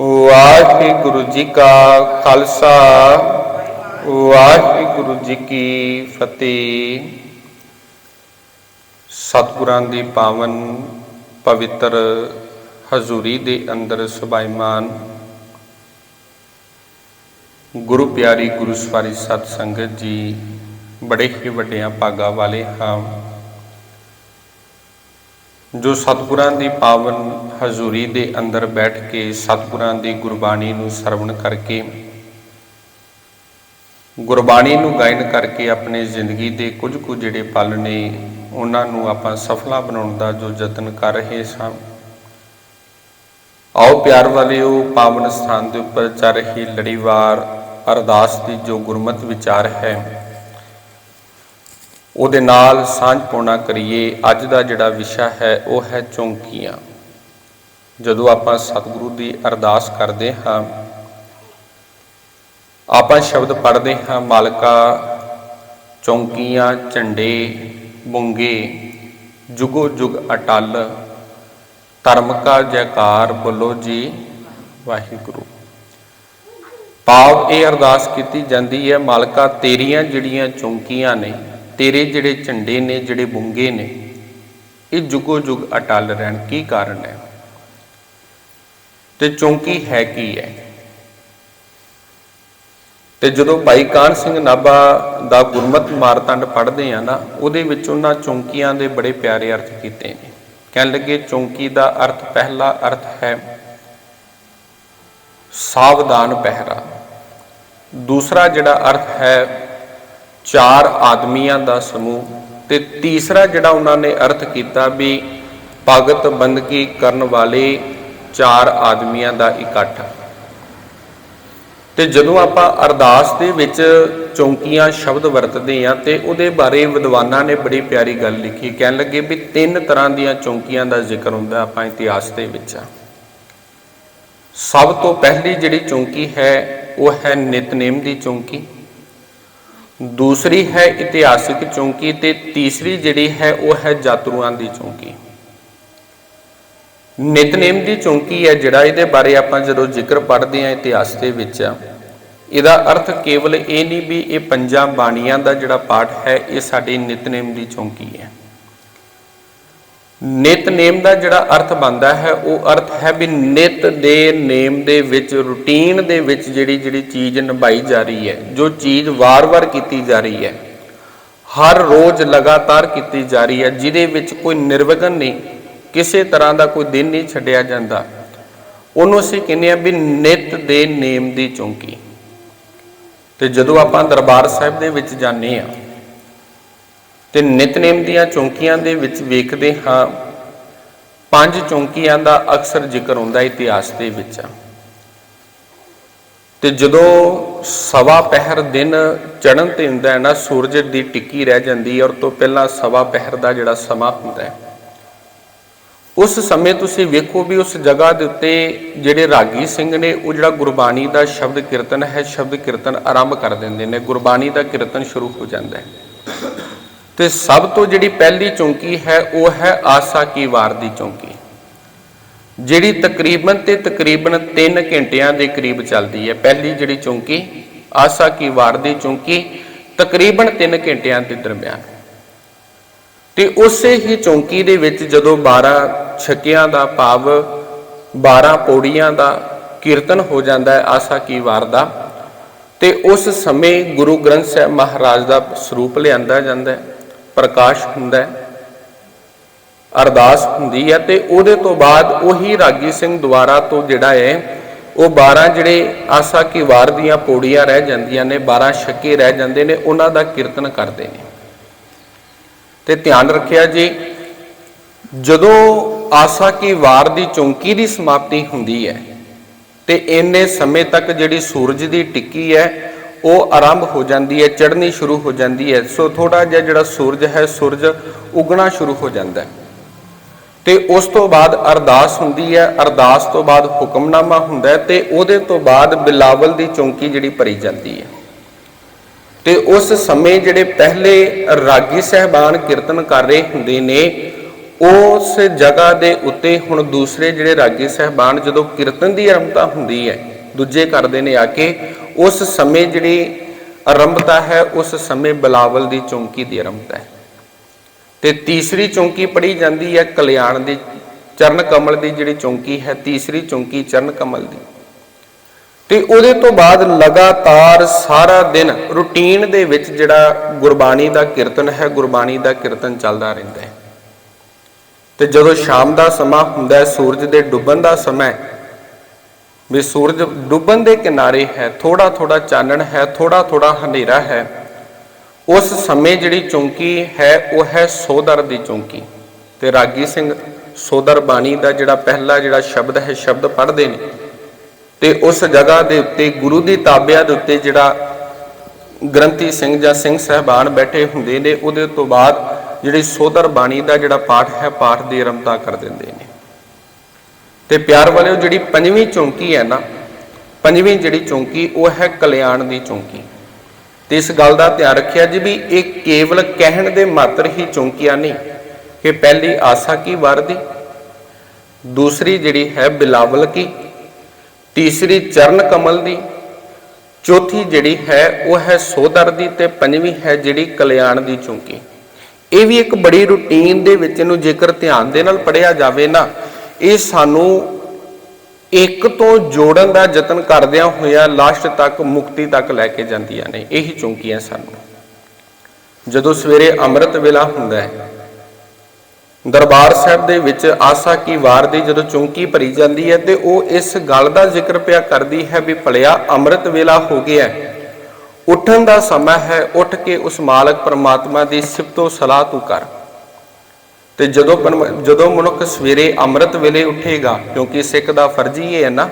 ਵਾਹਿਗੁਰੂ ਜੀ ਕਾ ਖਾਲਸਾ, ਵਾਹਿਗੁਰੂ ਜੀ ਕੀ ਫਤਿਹ। ਸਤਿਗੁਰਾਂ ਦੀ ਪਾਵਨ ਪਵਿੱਤਰ ਹਜ਼ੂਰੀ ਦੇ ਅੰਦਰ ਸੁਭਾਈਮਾਨ ਗੁਰੂ ਪਿਆਰੀ ਗੁਰੂ ਸਵਾਰੀ ਸਤ ਸੰਗਤ ਜੀ, ਬੜੇ ਹੀ ਵੱਡਿਆਂ ਭਾਗਾ ਵਾਲੇ ਹਾਂ। ਜੋ ਸਤਿਗੁਰਾਂ ਦੀ ਪਾਵਨ ਹਜ਼ੂਰੀ ਦੇ ਅੰਦਰ ਬੈਠ ਕੇ ਸਤਿਗੁਰਾਂ ਦੀ ਗੁਰਬਾਣੀ ਨੂੰ ਸਰਵਣ ਕਰਕੇ, ਗੁਰਬਾਣੀ ਨੂੰ ਗਾਇਨ ਕਰਕੇ ਆਪਣੇ ਜ਼ਿੰਦਗੀ ਦੇ ਕੁਝ ਕੁ ਜਿਹੜੇ ਪਲ ਨੇ, ਉਹਨਾਂ ਨੂੰ ਆਪਾਂ ਸਫਲਾ ਬਣਾਉਣ ਦਾ ਜੋ ਯਤਨ ਕਰ ਰਹੇ ਸਾਂ। ਆਓ ਪਿਆਰ ਵਾਲਿਓ ਪਾਵਨ ਸਥਾਨ ਦੇ ਉੱਪਰ ਚੱਲ ਰਹੀ ਲੜੀਵਾਰ ਅਰਦਾਸ ਦੀ ਜੋ ਗੁਰਮਤ ਵਿਚਾਰ ਹੈ ਉਹਦੇ ਨਾਲ ਸਾਂਝ ਪਾਉਣਾ ਕਰੀਏ। ਅੱਜ ਦਾ ਜਿਹੜਾ ਵਿਸ਼ਾ ਹੈ, ਉਹ ਹੈ ਚੌਂਕੀਆਂ। ਜਦੋਂ ਆਪਾਂ ਸਤਿਗੁਰੂ ਦੀ ਅਰਦਾਸ ਕਰਦੇ ਹਾਂ, ਆਪਾਂ ਸ਼ਬਦ ਪੜ੍ਹਦੇ ਹਾਂ, ਮਾਲਕਾ, ਚੌਂਕੀਆਂ, ਝੰਡੇ, ਬੁੰਗੇ, ਜੁਗੋ ਜੁਗ ਅਟਲ, ਧਰਮ ਕਾ ਜੈਕਾਰ ਬੋਲੋ ਜੀ, ਵਾਹਿਗੁਰੂ। ਪਾਵ ਇਹ ਅਰਦਾਸ ਕੀਤੀ ਜਾਂਦੀ ਹੈ, ਮਾਲਕਾ, ਤੇਰੀਆਂ ਜਿਹੜੀਆਂ ਚੌਂਕੀਆਂ ਨੇ ਤੇਰੇ ਜਿਹੜੇ ਝੰਡੇ ਨੇ, ਜਿਹੜੇ ਬੁੰਗੇ ਨੇ, ਇਹ ਜੁਗੋ ਜੁਗ ਅਟਲ ਰਹਿਣ ਕੀ ਕਾਰਨ ਹੈ? ਤੇ ਚੌਂਕੀ ਹੈ ਕੀ ਹੈ? ਤੇ ਜਦੋਂ ਭਾਈ ਕਾਨ ਸਿੰਘ ਨਾਭਾ ਦਾ ਗੁਰਮਤ ਮਾਰਤੰਡ ਪੜ੍ਹਦੇ ਆ ਨਾ, ਉਹਦੇ ਵਿੱਚ ਉਹਨਾਂ ਚੌਂਕੀਆਂ ਦੇ ਬੜੇ ਪਿਆਰੇ ਅਰਥ ਕੀਤੇ ਨੇ। ਕਹਿਣ ਲੱਗੇ, ਚੌਂਕੀ ਦਾ ਅਰਥ ਪਹਿਲਾ ਅਰਥ ਹੈ ਸਾਵਧਾਨ ਪਹਿਰਾ। ਦੂਸਰਾ ਜਿਹੜਾ ਅਰਥ ਹੈ ਚਾਰ ਆਦਮੀਆਂ ਦਾ ਸਮੂਹ ਤੇ ਤੀਸਰਾ ਜਿਹੜਾ ਉਹਨਾਂ ਨੇ ਅਰਥ ਕੀਤਾ ਵੀ ਭਗਤ ਬੰਦਗੀ ਕਰਨ ਵਾਲੇ ਚਾਰ ਆਦਮੀਆਂ ਦਾ ਇਕੱਠ। ਤੇ ਜਦੋਂ ਆਪਾਂ ਅਰਦਾਸ ਦੇ ਵਿੱਚ ਚੌਂਕੀਆਂ ਸ਼ਬਦ ਵਰਤਦੇ ਆ ਤੇ ਉਹਦੇ ਬਾਰੇ ਵਿਦਵਾਨਾਂ ਨੇ ਬੜੀ ਪਿਆਰੀ ਗੱਲ ਲਿਖੀ, ਕਹਿਣ ਲੱਗੇ ਵੀ ਤਿੰਨ ਤਰ੍ਹਾਂ ਦੀਆਂ ਚੌਂਕੀਆਂ ਦਾ ਜ਼ਿਕਰ ਹੁੰਦਾ ਆਪਾਂ ਇਤਿਹਾਸ ਦੇ ਵਿੱਚ। ਸਭ ਤੋਂ ਪਹਿਲੀ ਜਿਹੜੀ ਚੌਂਕੀ ਹੈ, ਉਹ ਹੈ ਨਿਤਨੇਮ ਦੀ ਚੌਂਕੀ। ਦੂਸਰੀ ਹੈ ਇਤਿਹਾਸਿਕ ਚੌਂਕੀ ਤੇ ਤੀਸਰੀ ਜਿਹੜੀ ਹੈ ਉਹ ਹੈ ਜਾਤਰੂਆਂ ਦੀ ਚੌਂਕੀ। ਨਿਤਨੇਮ ਦੀ ਚੌਂਕੀ ਹੈ ਜਿਹੜਾ ਇਹਦੇ ਬਾਰੇ ਆਪਾਂ ਜਦੋਂ ਜ਼ਿਕਰ ਪੜ੍ਹਦੇ ਹਾਂ ਇਤਿਹਾਸ ਦੇ ਵਿੱਚ, ਇਹਦਾ ਅਰਥ ਕੇਵਲ ਇਹ ਨਹੀਂ ਵੀ ਇਹ ਪੰਜਾਂ ਬਾਣੀਆਂ ਦਾ ਜਿਹੜਾ ਪਾਠ ਹੈ, ਇਹ ਸਾਡੀ ਨਿਤਨੇਮ ਦੀ ਚੌਂਕੀ ਹੈ। ਨਿਤਨੇਮ ਦਾ ਜਿਹੜਾ ਅਰਥ ਬਣਦਾ ਹੈ, ਉਹ ਅਰਥ ਹੈ ਵੀ ਨਿਤ ਦੇ ਨੇਮ ਦੇ ਵਿੱਚ, ਰੂਟੀਨ ਦੇ ਵਿੱਚ ਜਿਹੜੀ ਜਿਹੜੀ ਚੀਜ਼ ਨਿਭਾਈ ਜਾ ਰਹੀ ਹੈ, ਜੋ ਚੀਜ਼ ਵਾਰ-ਵਾਰ ਕੀਤੀ ਜਾ ਰਹੀ ਹੈ, ਹਰ ਰੋਜ਼ ਲਗਾਤਾਰ ਕੀਤੀ ਜਾ ਰਹੀ ਹੈ, ਜਿਹਦੇ ਵਿੱਚ ਕੋਈ ਨਿਰਵਿਘਨ ਨਹੀਂ, ਕਿਸੇ ਤਰ੍ਹਾਂ ਦਾ ਕੋਈ ਦਿਨ ਨਹੀਂ ਛੱਡਿਆ ਜਾਂਦਾ। ਉਹਨੂੰ ਅਸੀਂ ਕਹਿੰਦੇ ਆ ਵੀ ਨਿਤ ਦੇ ਨੇਮ ਦੀ ਚੌਂਕੀ। ਤੇ ਜਦੋਂ ਆਪਾਂ ਦਰਬਾਰ ਸਾਹਿਬ ਦੇ ਵਿੱਚ ਜਾਂਦੇ ਆ ਤੇ ਨਿਤਨੇਮ ਦੀਆਂ ਚੌਂਕੀਆਂ ਦੇ ਵਿੱਚ ਵੇਖਦੇ ਹਾਂ। ਪੰਜ ਚੌਂਕੀਆਂ ਦਾ ਅਕਸਰ ਜ਼ਿਕਰ ਹੁੰਦਾ ਇਤਿਹਾਸ ਦੇ ਵਿੱਚ। ਤੇ ਜਦੋਂ ਸਵਾ ਪਹਿਰ ਦਿਨ ਚੜ੍ਹਨ ਤੇ ਹੁੰਦਾ ਹੈ ਨਾ, ਸੂਰਜ ਦੀ ਟਿੱਕੀ ਰਹਿ ਜਾਂਦੀ ਹੈ ਔਰ ਤੋਂ ਪਹਿਲਾਂ ਸਵਾ ਪਹਿਰ ਦਾ ਜਿਹੜਾ ਸਮਾਂ ਹੁੰਦਾ ਹੈ। ਉਸ ਸਮੇਂ ਤੁਸੀਂ ਵੇਖੋ ਵੀ ਉਸ ਜਗ੍ਹਾ ਦੇ ਉੱਤੇ ਜਿਹੜੇ ਰਾਗੀ ਸਿੰਘ ਨੇ, ਉਹ ਜਿਹੜਾ ਗੁਰਬਾਣੀ ਦਾ ਸ਼ਬਦ ਕੀਰਤਨ ਹੈ, ਸ਼ਬਦ ਕੀਰਤਨ ਆਰੰਭ ਕਰ ਦਿੰਦੇ ਨੇ। ਗੁਰਬਾਣੀ ਦਾ ਕੀਰਤਨ ਸ਼ੁਰੂ ਹੋ ਜਾਂਦਾ ਹੈ। ਤੇ ਸਭ ਤੋਂ ਜਿਹੜੀ ਪਹਿਲੀ ਚੌਂਕੀ ਹੈ, ਉਹ ਹੈ ਆਸਾ ਕੀ ਵਾਰ ਦੀ ਚੌਂਕੀ। ਜਿਹੜੀ ਤਕਰੀਬਨ ਤੇ ਤਕਰੀਬਨ 3 ਘੰਟਿਆਂ ਦੇ ਕਰੀਬ ਚੱਲਦੀ ਹੈ ਪਹਿਲੀ ਜਿਹੜੀ ਚੌਂਕੀ, ਆਸਾ ਕੀ ਵਾਰ ਦੀ ਚੌਂਕੀ, ਤਕਰੀਬਨ 3 ਘੰਟਿਆਂ ਦੇ ਦਰਮਿਆਨ। ਤੇ ਉਸੇ ਹੀ ਚੌਂਕੀ ਦੇ ਵਿੱਚ ਜਦੋਂ 12 ਛਕਿਆਂ ਦਾ ਭਾਵ 12 ਪੌੜੀਆਂ ਦਾ ਕੀਰਤਨ ਹੋ ਜਾਂਦਾ ਹੈ ਆਸਾ ਕੀ ਵਾਰ ਦਾ, ਤੇ ਉਸ ਸਮੇਂ ਗੁਰੂ ਗ੍ਰੰਥ ਸਾਹਿਬ ਮਹਾਰਾਜ ਦਾ ਸਰੂਪ ਲਿਆਂਦਾ ਜਾਂਦਾ ਹੈ। ਪ੍ਰਕਾਸ਼ ਹੁੰਦਾ ਹੈ, ਅਰਦਾਸ ਹੁੰਦੀ ਹੈ ਤੇ ਉਹਦੇ ਤੋਂ ਬਾਅਦ ਉਹੀ ਰਾਗੀ ਸਿੰਘ ਦੁਆਰਾ ਤੋਂ ਜਿਹੜਾ ਹੈ, ਉਹ 12 ਜਿਹੜੇ ਆਸਾ ਕੀ ਵਾਰ ਦੀਆਂ ਪੌੜੀਆਂ ਰਹਿ ਜਾਂਦੀਆਂ ਨੇ 12 ਛੱਕੇ ਰਹਿ ਜਾਂਦੇ ਨੇ, ਉਹਨਾਂ ਦਾ ਕੀਰਤਨ ਕਰਦੇ ਨੇ। ਤੇ ਧਿਆਨ ਰੱਖਿਆ ਜੀ, ਜਦੋਂ ਆਸਾ ਕੀ ਵਾਰ ਦੀ ਚੌਂਕੀ ਦੀ ਸਮਾਪਤੀ ਹੁੰਦੀ ਹੈ, ਤੇ ਇੰਨੇ ਸਮੇਂ ਤੱਕ ਜਿਹੜੀ ਸੂਰਜ ਦੀ ਟਿੱਕੀ ਹੈ ਉਹ ਆਰੰਭ ਹੋ ਜਾਂਦੀ ਹੈ, ਚੜ੍ਹਨੀ ਸ਼ੁਰੂ ਹੋ ਜਾਂਦੀ ਹੈ। ਸੋ ਥੋੜਾ ਜਿਹਾ ਜਿਹੜਾ ਸੂਰਜ ਹੈ, ਸੂਰਜ ਉਗਣਾ ਸ਼ੁਰੂ ਹੋ ਜਾਂਦਾ ਹੈ। ਤੇ ਉਸ ਤੋਂ ਬਾਅਦ ਅਰਦਾਸ ਹੁੰਦੀ ਹੈ, ਅਰਦਾਸ ਤੋਂ ਬਾਅਦ ਹੁਕਮਨਾਮਾ ਹੁੰਦਾ ਹੈ ਤੇ ਉਹਦੇ ਤੋਂ ਬਾਅਦ ਬਿਲਾਵਲ ਦੀ ਚੌਂਕੀ ਜਿਹੜੀ ਭਰੀ ਜਾਂਦੀ ਹੈ। ਤੇ ਉਸ ਸਮੇਂ ਜਿਹੜੇ ਪਹਿਲੇ ਰਾਗੀ ਸਹਿਬਾਨ ਕੀਰਤਨ ਕਰ ਰਹੇ ਹੁੰਦੇ ਨੇ, ਉਸ ਜਗ੍ਹਾ ਦੇ ਉੱਤੇ ਹੁਣ ਦੂਸਰੇ ਜਿਹੜੇ ਰਾਗੀ ਸਹਿਬਾਨ ਜਦੋਂ ਕੀਰਤਨ ਦੀ ਆਰੰਭਤਾ ਹੁੰਦੀ ਹੈ, ਦੂਜੇ ਕਰਦੇ ਨੇ ਆ ਕੇ ਉਸ ਸਮੇਂ ਜਿਹੜੀ ਆਰੰਭਤਾ ਹੈ ਉਸ ਸਮੇਂ ਬਲਾਵਲ ਦੀ ਚੌਂਕੀ ਦੀ ਆਰੰਭਤਾ ਹੈ। ਤੇ ਤੀਸਰੀ ਚੌਂਕੀ ਪੜੀ ਜਾਂਦੀ ਹੈ ਕਲਿਆਣ ਦੀ ਚਰਨ ਕਮਲ ਦੀ ਜਿਹੜੀ ਚੌਂਕੀ ਹੈ ਤੀਸਰੀ ਚੌਂਕੀ ਚਰਨ ਕਮਲ ਦੀ। ਤੇ ਉਹਦੇ ਤੋਂ ਬਾਅਦ ਲਗਾਤਾਰ ਸਾਰਾ ਦਿਨ ਰੁਟੀਨ ਦੇ ਵਿੱਚ ਜਿਹੜਾ ਗੁਰਬਾਣੀ ਦਾ ਕੀਰਤਨ ਹੈ ਗੁਰਬਾਣੀ ਦਾ ਕੀਰਤਨ ਚੱਲਦਾ ਰਹਿੰਦਾ ਹੈ। ਤੇ ਜਦੋਂ ਸ਼ਾਮ ਦਾ ਸਮਾਂ ਹੁੰਦਾ ਹੈ ਸੂਰਜ ਦੇ ਡੁੱਬਣ ਦਾ ਸਮਾਂ ਹੈ, ਵੀ ਸੂਰਜ ਡੁੱਬਣ ਦੇ ਕਿਨਾਰੇ ਹੈ ਥੋੜਾ ਥੋੜਾ ਚਾਨਣ ਹੈ ਥੋੜਾ ਥੋੜਾ ਹਨੇਰਾ ਹੈ। ਉਸ ਸਮੇਂ ਜਿਹੜੀ ਚੌਂਕੀ ਹੈ, ਉਹ ਹੈ ਸੋਦਰ ਦੀ ਚੌਂਕੀ। ਤੇ ਰਾਗੀ ਸਿੰਘ ਸੋਦਰ ਬਾਣੀ ਦਾ ਜਿਹੜਾ ਪਹਿਲਾ ਜਿਹੜਾ ਸ਼ਬਦ ਹੈ, ਸ਼ਬਦ ਪੜ੍ਹਦੇ ਨੇ। ਤੇ ਉਸ ਜਗ੍ਹਾ ਦੇ ਉੱਤੇ, ਗੁਰੂ ਦੀ ਤਾਬਿਆ ਦੇ ਉੱਤੇ ਜਿਹੜਾ ਗ੍ਰੰਥੀ ਸਿੰਘ ਜਾਂ ਸਿੰਘ ਸਹਿਬਾਨ ਬੈਠੇ ਹੁੰਦੇ ਨੇ, ਉਹਦੇ ਤੋਂ ਬਾਅਦ ਜਿਹੜੀ ਸੋਦਰ ਬਾਣੀ ਦਾ ਜਿਹੜਾ ਪਾਠ ਹੈ, ਪਾਠ ਦੀ ਆਰੰਭਤਾ ਕਰ ਦਿੰਦੇ ਨੇ। ਤੇ ਪਿਆਰ ਵਾਲਿਓ, ਜਿਹੜੀ ਪੰਜਵੀਂ ਚੌਂਕੀ ਹੈ ਨਾ, ਪੰਜਵੀਂ ਜਿਹੜੀ ਚੌਂਕੀ, ਉਹ ਹੈ ਕਲਿਆਣ ਦੀ ਚੌਂਕੀ। ਤੇ ਇਸ ਗੱਲ ਦਾ ਧਿਆਨ ਰੱਖਿਆ ਜੀ ਵੀ ਇਹ ਕੇਵਲ ਕਹਿਣ ਦੇ ਮਾਤਰ ਹੀ ਚੌਂਕੀਆਂ ਨਹੀਂ, ਕਿ ਪਹਿਲੀ ਆਸਾ ਕੀ ਵਾਰ ਦੀ ਦੂਸਰੀ ਜਿਹੜੀ ਹੈ ਬਿਲਾਵਲ ਕੀ, ਤੀਸਰੀ ਚਰਨ ਕਮਲ ਦੀ, ਚੌਥੀ ਜਿਹੜੀ ਹੈ ਉਹ ਹੈ ਸੋਦਰ ਦੀ ਤੇ ਪੰਜਵੀਂ ਹੈ ਜਿਹੜੀ ਕਲਿਆਣ ਦੀ ਚੌਂਕੀ। ਇਹ ਵੀ ਇੱਕ ਬੜੀ ਰੁਟੀਨ ਦੇ ਵਿੱਚ ਇਹਨੂੰ ਜੇਕਰ ਧਿਆਨ ਦੇ ਨਾਲ ਪੜਿਆ ਜਾਵੇ ਨਾ ਇਹ ਸਾਨੂੰ ਇੱਕ ਤੋਂ ਜੋੜਨ ਦਾ ਯਤਨ ਕਰਦਿਆਂ ਹੋਇਆਂ ਲਾਸਟ ਤੱਕ, ਮੁਕਤੀ ਤੱਕ ਲੈ ਕੇ ਜਾਂਦੀਆਂ ਨੇ। ਇਹੀ ਚੌਂਕੀਆਂ ਸਾਨੂੰ। ਜਦੋਂ ਸਵੇਰੇ ਅੰਮ੍ਰਿਤ ਵੇਲਾ ਹੁੰਦਾ ਹੈ, ਦਰਬਾਰ ਸਾਹਿਬ ਦੇ ਵਿੱਚ ਆਸਾ ਕੀ ਵਾਰ ਦੀ ਜਦੋਂ ਚੌਂਕੀ ਭਰੀ ਜਾਂਦੀ ਹੈ ਤੇ ਉਹ ਇਸ ਗੱਲ ਦਾ ਜ਼ਿਕਰ ਪਿਆ ਕਰਦੀ ਹੈ ਵੀ ਭਲਿਆ ਅੰਮ੍ਰਿਤ ਵੇਲਾ ਹੋ ਗਿਆ ਉੱਠਣ ਦਾ ਸਮਾਂ ਹੈ, ਉੱਠ ਕੇ ਉਸ ਮਾਲਕ ਪਰਮਾਤਮਾ ਦੀ ਸਿਫਤੋ ਸਲਾਹ ਤੂੰ ਕਰ। ਤੇ ਜਦੋਂ ਜਦੋਂ ਮਨੁੱਖ ਸਵੇਰੇ ਅੰਮ੍ਰਿਤ ਵੇਲੇ ਉੱਠੇਗਾ, ਕਿਉਂਕਿ ਸਿੱਖ ਦਾ ਫਰਜ਼ ਹੀ ਹੈ ਨਾ,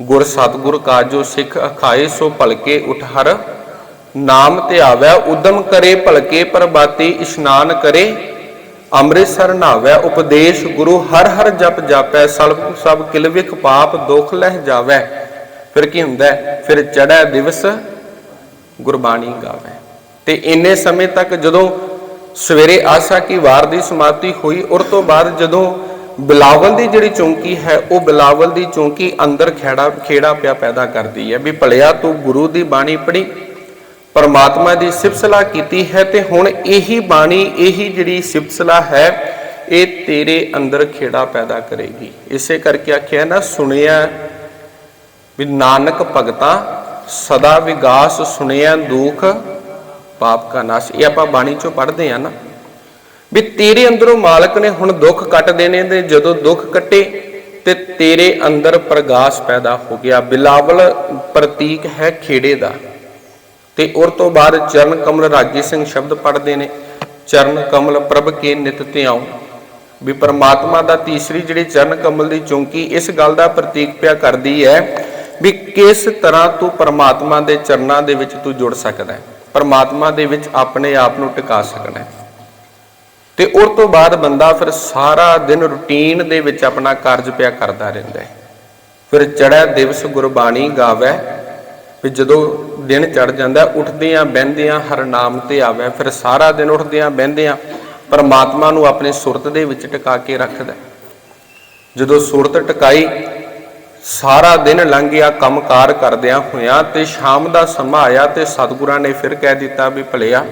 ਗੁਰ ਸਤਿਗੁਰ ਕਾਜੋ ਸਿੱਖ ਅਖਾਏ, ਸੋ ਭਲਕੇ ਉਠ ਹਰ ਨਾਮ ਤੇ ਆਵੈ, ਉਦਮ ਕਰੇ ਭਲਕੇ ਪ੍ਰਬਾਤੀ ਇਸ਼ਨਾਨ ਕਰੇ, ਅੰਮ੍ਰਿਤਸਰ ਨਾਵੈ, ਉਪਦੇਸ਼ ਗੁਰੂ ਹਰ ਹਰ ਜਪ ਜਾਪੈ, ਸਭ ਸਭ ਕਿਲਵਿਕ ਪਾਪ ਦੁਖ ਲਹਿ ਜਾਵੈ। ਫਿਰ ਕੀ ਹੁੰਦਾ ਫਿਰ ਚੜ੍ਹੈ ਦਿਵਸ ਗੁਰਬਾਣੀ ਗਾਵੇ। ਤੇ ਇੰਨੇ ਸਮੇਂ ਤੱਕ ਜਦੋਂ ਸਵੇਰੇ ਆਸਾ ਕੀ ਵਾਰ ਦੀ ਸਮਾਪਤੀ ਹੋਈ ਔਰ ਤੋਂ ਬਾਅਦ ਜਦੋਂ ਬਿਲਾਵਲ ਦੀ ਜਿਹੜੀ ਚੌਂਕੀ ਹੈ, ਉਹ ਬਿਲਾਵਲ ਦੀ ਚੌਂਕੀ ਅੰਦਰ ਖੇੜਾ ਖੇੜਾ ਪਿਆ ਪੈਦਾ ਕਰਦੀ ਹੈ। ਵੀ ਭਲਿਆ ਤੂੰ ਗੁਰੂ ਦੀ ਬਾਣੀ ਪੜ੍ਹੀ, ਪਰਮਾਤਮਾ ਦੀ ਸਿਫਤਸਲਾ ਕੀਤੀ ਹੈ ਤੇ ਹੁਣ ਇਹੀ ਬਾਣੀ, ਇਹੀ ਜਿਹੜੀ ਸਿਫਤਸਲਾ ਹੈ, ਇਹ ਤੇਰੇ ਅੰਦਰ ਖੇੜਾ ਪੈਦਾ ਕਰੇਗੀ। ਇਸੇ ਕਰਕੇ ਆਖਿਆ ਨਾ, ਸੁਣਿਆ ਵੀ ਨਾਨਕ ਭਗਤਾ, ਸਦਾ ਵਿਗਾਸ, ਸੁਣਿਆ ਦੁਖ ਪਾਪ ਕਾ ਨਾਸ਼। ਇਹ ਆਪਾਂ ਬਾਣੀ ਚੋਂ ਪੜ੍ਹਦੇ ਆ ਨਾ ਵੀ ਤੇਰੇ ਅੰਦਰੋਂ ਮਾਲਕ ਨੇ ਹੁਣ ਦੁੱਖ ਕੱਟ ਦੇਣੇ ਤੇ ਜਦੋਂ ਦੁੱਖ ਕੱਟੇ ਤੇ ਤੇਰੇ ਅੰਦਰ ਪ੍ਰਗਾਸ ਪੈਦਾ ਹੋ ਗਿਆ। ਬਿਲਾਵਲ ਪ੍ਰਤੀਕ ਹੈ ਖੇੜੇ ਦਾ। ਤੇ ਉਸ ਤੋਂ ਬਾਅਦ ਚਰਨ ਕਮਲ ਰਾਗੀ ਸਿੰਘ ਸ਼ਬਦ ਪੜ੍ਹਦੇ ਨੇ, ਚਰਨ ਕਮਲ ਪ੍ਰਭ ਕੇ ਨਿਤ ਧਿਆਉ। ਵੀ ਪਰਮਾਤਮਾ ਦਾ ਤੀਸਰੀ ਜਿਹੜੀ ਚਰਨ ਕਮਲ ਦੀ ਚੌਂਕੀ ਇਸ ਗੱਲ ਦਾ ਪ੍ਰਤੀਕ ਪਿਆ ਕਰਦੀ ਹੈ ਵੀ ਕਿਸ ਤਰ੍ਹਾਂ ਤੂੰ ਪਰਮਾਤਮਾ ਦੇ ਚਰਨਾਂ ਦੇ ਵਿੱਚ ਤੂੰ ਜੁੜ ਸਕਦਾ ਹੈ। ਪਰਮਾਤਮਾ ਦੇ ਵਿੱਚ ਆਪਣੇ ਆਪ ਨੂੰ ਟਿਕਾ ਸਕਣਾ ਹੈ। ਤੇ ਉਸ ਤੋਂ ਬਾਅਦ ਬੰਦਾ ਫਿਰ ਸਾਰਾ ਦਿਨ ਰੁਟੀਨ ਦੇ ਵਿੱਚ ਆਪਣਾ ਕਾਰਜ ਪਿਆ ਕਰਦਾ ਰਹਿੰਦਾ ਹੈ। ਫਿਰ ਚੜ੍ਹਿਆ ਦਿਵਸ ਗੁਰਬਾਣੀ ਗਾਵੇ, ਵੀ ਜਦੋਂ ਦਿਨ ਚੜ ਜਾਂਦਾ, ਉੱਠਦਿਆਂ ਬਹਿੰਦਿਆਂ ਹਰ ਨਾਮ ਤੇ ਆਵੇ, ਫਿਰ ਸਾਰਾ ਦਿਨ ਉੱਠਦਿਆਂ ਬਹਿੰਦਿਆਂ ਪਰਮਾਤਮਾ ਨੂੰ ਆਪਣੇ ਸੁਰਤ ਦੇ ਵਿੱਚ ਟਿਕਾ ਕੇ ਰੱਖਦਾ ਜਦੋਂ ਸੁਰਤ ਟਿਕਾਈ ਸਾਰਾ ਦਿਨ ਲੰਘ ਗਿਆ ਕੰਮਕਾਰ ਕਰਦਿਆਂ ਹੋਇਆਂ ਤੇ ਸ਼ਾਮ ਦਾ ਸਮਾਂ ਆਇਆ ਤੇ ਸਤਿਗੁਰਾਂ ਨੇ ਫਿਰ ਕਹਿ ਦਿੱਤਾ ਵੀ ਭਲਿਆ,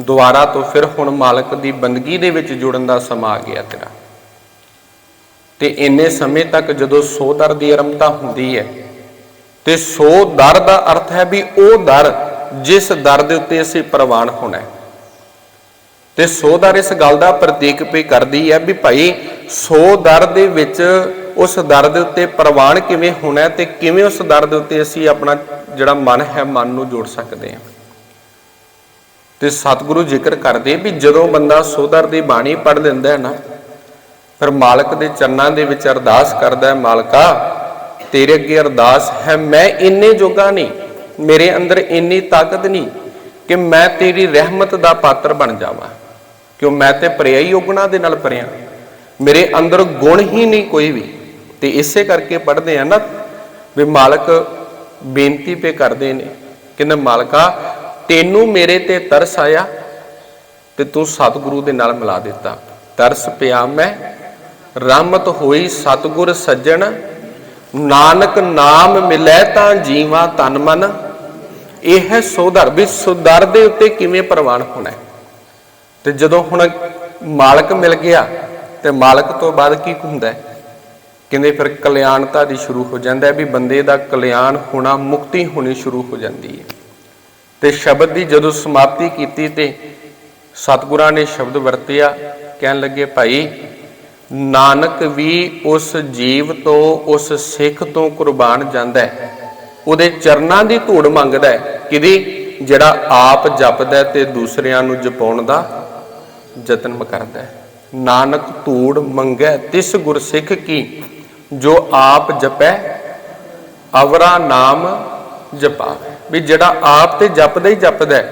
ਦੁਬਾਰਾ ਤੋਂ ਫਿਰ ਹੁਣ ਮਾਲਕ ਦੀ ਬੰਦਗੀ ਦੇ ਵਿੱਚ ਜੁੜਨ ਦਾ ਸਮਾਂ ਆ ਗਿਆ ਤੇਰਾ। ਤੇ ਇੰਨੇ ਸਮੇਂ ਤੱਕ ਜਦੋਂ ਸੋ ਦਰ ਦੀ ਆਰੰਭਤਾ ਹੁੰਦੀ ਹੈ, ਤੇ ਸੋ ਦਰ ਦਾ ਅਰਥ ਹੈ ਵੀ ਉਹ ਦਰ ਜਿਸ ਦਰ ਦੇ ਉੱਤੇ ਅਸੀਂ ਪ੍ਰਵਾਨ ਹੋਣਾ ਹੈ। ਤੇ ਸੋ ਦਰ ਇਸ ਗੱਲ ਦਾ ਪ੍ਰਤੀਕ ਵੀ ਕਰਦੀ ਹੈ ਵੀ ਭਾਈ ਸੋ ਦਰ ਦੇ ਵਿੱਚ ਉਸ ਦਰ ਦੇ ਉੱਤੇ ਪ੍ਰਵਾਨ ਕਿਵੇਂ ਹੋਣਾ ਹੈ ਤੇ ਕਿਵੇਂ ਉਸ ਦਰ ਦੇ ਉੱਤੇ ਅਸੀਂ ਆਪਣਾ ਜਿਹੜਾ ਮਨ ਹੈ, ਮਨ ਨੂੰ ਜੋੜ ਸਕਦੇ ਹਾਂ। ਤੇ ਸਤਿਗੁਰੂ ਜ਼ਿਕਰ ਕਰਦੇ ਵੀ ਜਦੋਂ ਬੰਦਾ ਸੋਦਰ ਦੀ ਬਾਣੀ ਪੜ੍ਹ ਲੈਂਦਾ ਹੈ ਨਾ, ਫਿਰ ਮਾਲਕ ਦੇ ਚਰਨਾਂ ਦੇ ਵਿੱਚ ਅਰਦਾਸ ਕਰਦਾ ਹੈ, ਮਾਲਕਾ, ਤੇਰੇ ਅੱਗੇ ਅਰਦਾਸ ਹੈ, ਮੈਂ ਇੰਨੇ ਜੋਗਾ ਨਹੀਂ, ਮੇਰੇ ਅੰਦਰ ਇੰਨੀ ਤਾਕਤ ਨਹੀਂ ਕਿ ਮੈਂ ਤੇਰੀ ਰਹਿਮਤ ਦਾ ਪਾਤਰ ਬਣ ਜਾਵਾਂ, ਕਿਉਂ ਮੈਂ ਤੇ ਭਰਿਆ ਹੀ ਉਗਣਾ ਦੇ ਨਾਲ ਭਰਿਆ ਮੇਰੇ ਅੰਦਰ ਗੁਣ ਹੀ ਨਹੀਂ ਕੋਈ ਵੀ। ਤੇ ਇਸੇ ਕਰਕੇ ਪੜ੍ਹਦੇ ਆ ਨਾ ਵੀ ਮਾਲਕ ਬੇਨਤੀ ਪੇ ਕਰਦੇ ਨੇ ਕਹਿੰਦਾ ਮਾਲਕਾ, ਤੈਨੂੰ ਮੇਰੇ ਤੇ ਤਰਸ ਆਇਆ ਤੇ ਤੂੰ ਸਤਿਗੁਰੂ ਦੇ ਨਾਲ ਮਿਲਾ ਦਿੱਤਾ ਤਰਸ ਪਿਆ ਮੈਂ ਰਹਿਮਤ ਹੋਈ ਸਤਿਗੁਰ ਸੱਜਣ, ਨਾਨਕ ਨਾਮ ਮਿਲੈ ਤਾਂ ਜੀਵਾ ਤਨ ਮਨ ਇਹ ਸੁਧਰ ਵੀ ਸੁਧਰ ਦੇ ਉੱਤੇ ਕਿਵੇਂ ਪ੍ਰਵਾਨ ਹੋਣਾ ਹੈ। ਤੇ ਜਦੋਂ ਹੁਣ ਮਾਲਕ ਮਿਲ ਗਿਆ, ਤੇ ਮਾਲਕ ਤੋਂ ਬਾਅਦ ਕੀ ਹੁੰਦਾ ਹੈ? ਕਹਿੰਦੇ ਫਿਰ ਕਲਿਆਣਤਾ ਦੀ ਸ਼ੁਰੂ ਹੋ ਜਾਂਦਾ ਹੈ ਵੀ ਬੰਦੇ ਦਾ ਕਲਿਆਣ ਹੋਣਾ, ਮੁਕਤੀ ਹੋਣੀ ਸ਼ੁਰੂ ਹੋ ਜਾਂਦੀ ਹੈ। ਤੇ ਸ਼ਬਦ ਦੀ ਜਦੋਂ ਸਮਾਪਤੀ ਕੀਤੀ ਤੇ ਸਤਿਗੁਰਾਂ ਨੇ ਸ਼ਬਦ ਵਰਤਿਆ, ਕਹਿਣ ਲੱਗੇ, ਭਾਈ, ਨਾਨਕ ਵੀ ਉਸ ਜੀਵ ਤੋਂ, ਉਸ ਸਿੱਖ ਤੋਂ ਕੁਰਬਾਨ ਜਾਂਦਾ ਹੈ। ਉਹਦੇ ਚਰਨਾਂ ਦੀ ਧੂੜ ਮੰਗਦਾ ਹੈ। ਕਿਦੀ ਜਿਹੜਾ ਆਪ ਜਪਦਾ ਹੈ ਤੇ ਦੂਸਰਿਆਂ ਨੂੰ ਜਪਾਉਣ ਦਾ ਯਤਨ ਕਰਦਾ ਹੈ। ਨਾਨਕ ਧੂੜ ਮੰਗੈ, ਤਿਸ ਗੁਰਸਿੱਖ ਕੀ ਜੋ ਆਪ ਜਪੈ, ਅਵਰਾ ਨਾਮ ਜਪਾ ਵੀ ਜਿਹੜਾ ਆਪ ਤੇ ਜਪਦਾ ਹੀ ਜਪਦਾ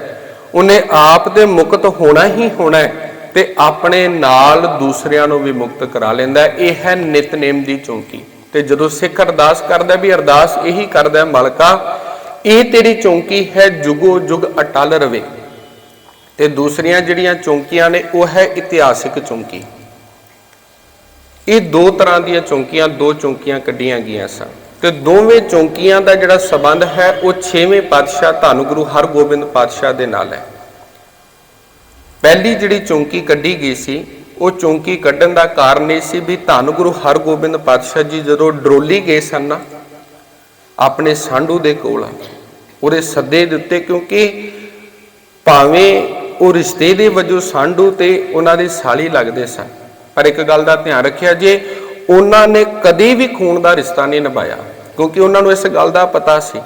ਉਹਨੇ ਆਪ ਤੇ ਮੁਕਤ ਹੋਣਾ ਹੀ ਹੋਣਾ ਹੈ ਤੇ ਆਪਣੇ ਨਾਲ ਦੂਸਰਿਆਂ ਨੂੰ ਵੀ ਮੁਕਤ ਕਰਾ ਲੈਂਦਾ ਇਹ ਹੈ ਨਿਤਨੇਮ ਦੀ ਚੌਂਕੀ। ਤੇ ਜਦੋਂ ਸਿੱਖ ਅਰਦਾਸ ਕਰਦਾ ਵੀ ਅਰਦਾਸ ਇਹੀ ਕਰਦਾ ਮਲਕਾ, ਇਹ ਤੇਰੀ ਚੌਂਕੀ ਹੈ ਜੁਗੋ ਜੁਗ ਅਟਲ ਰਵੇ। ਤੇ ਦੂਸਰੀਆਂ ਜਿਹੜੀਆਂ ਚੌਂਕੀਆਂ ਨੇ, ਉਹ ਹੈ ਇਤਿਹਾਸਿਕ ਚੌਂਕੀ। ਇਹ ਦੋ ਤਰ੍ਹਾਂ ਦੀਆਂ ਚੌਂਕੀਆਂ, ਦੋ ਚੌਂਕੀਆਂ ਕੱਢੀਆਂ ਗਈਆਂ ਸਨ। ਤੇ ਦੋਵੇਂ ਚੌਂਕੀਆਂ ਦਾ ਜਿਹੜਾ ਸਬੰਧ ਹੈ, ਉਹ 6ਵੇਂ ਪਾਤਸ਼ਾਹ ਧੰਨ ਗੁਰੂ ਹਰਗੋਬਿੰਦ ਪਾਤਸ਼ਾਹ ਦੇ ਨਾਲ ਹੈ। ਪਹਿਲੀ ਜਿਹੜੀ ਚੌਂਕੀ ਕੱਢੀ ਗਈ ਸੀ, ਉਹ ਚੌਂਕੀ ਕੱਢਣ ਦਾ ਕਾਰਨ ਇਹ ਸੀ ਵੀ ਧੰਨ ਗੁਰੂ ਹਰਗੋਬਿੰਦ ਪਾਤਸ਼ਾਹ ਜੀ ਜਦੋਂ ਡਰੋਲੀ ਗਏ ਸਨ ਨਾ, ਆਪਣੇ ਸਾਂਢੂ ਦੇ ਕੋਲ ਉਹਦੇ ਸੱਦੇ ਦੇ ਉੱਤੇ, ਕਿਉਂਕਿ ਭਾਵੇਂ ਉਹ ਰਿਸ਼ਤੇ ਦੇ ਵਜੋਂ ਸਾਂਢੂ ਤੇ ਉਹਨਾਂ ਦੀ ਸਾਲੀ ਲੱਗਦੇ ਸਨ ਪਰ ਇੱਕ ਗੱਲ ਦਾ ਧਿਆਨ ਰੱਖਿਆ ਜੇ, ਉਹਨਾਂ ਨੇ ਕਦੇ ਵੀ ਖੂਨ ਦਾ ਰਿਸ਼ਤਾ ਨਹੀਂ ਨਿਭਾਇਆ, ਕਿਉਂਕਿ ਉਹਨਾਂ ਨੂੰ ਇਸ ਗੱਲ ਦਾ ਪਤਾ ਸੀ।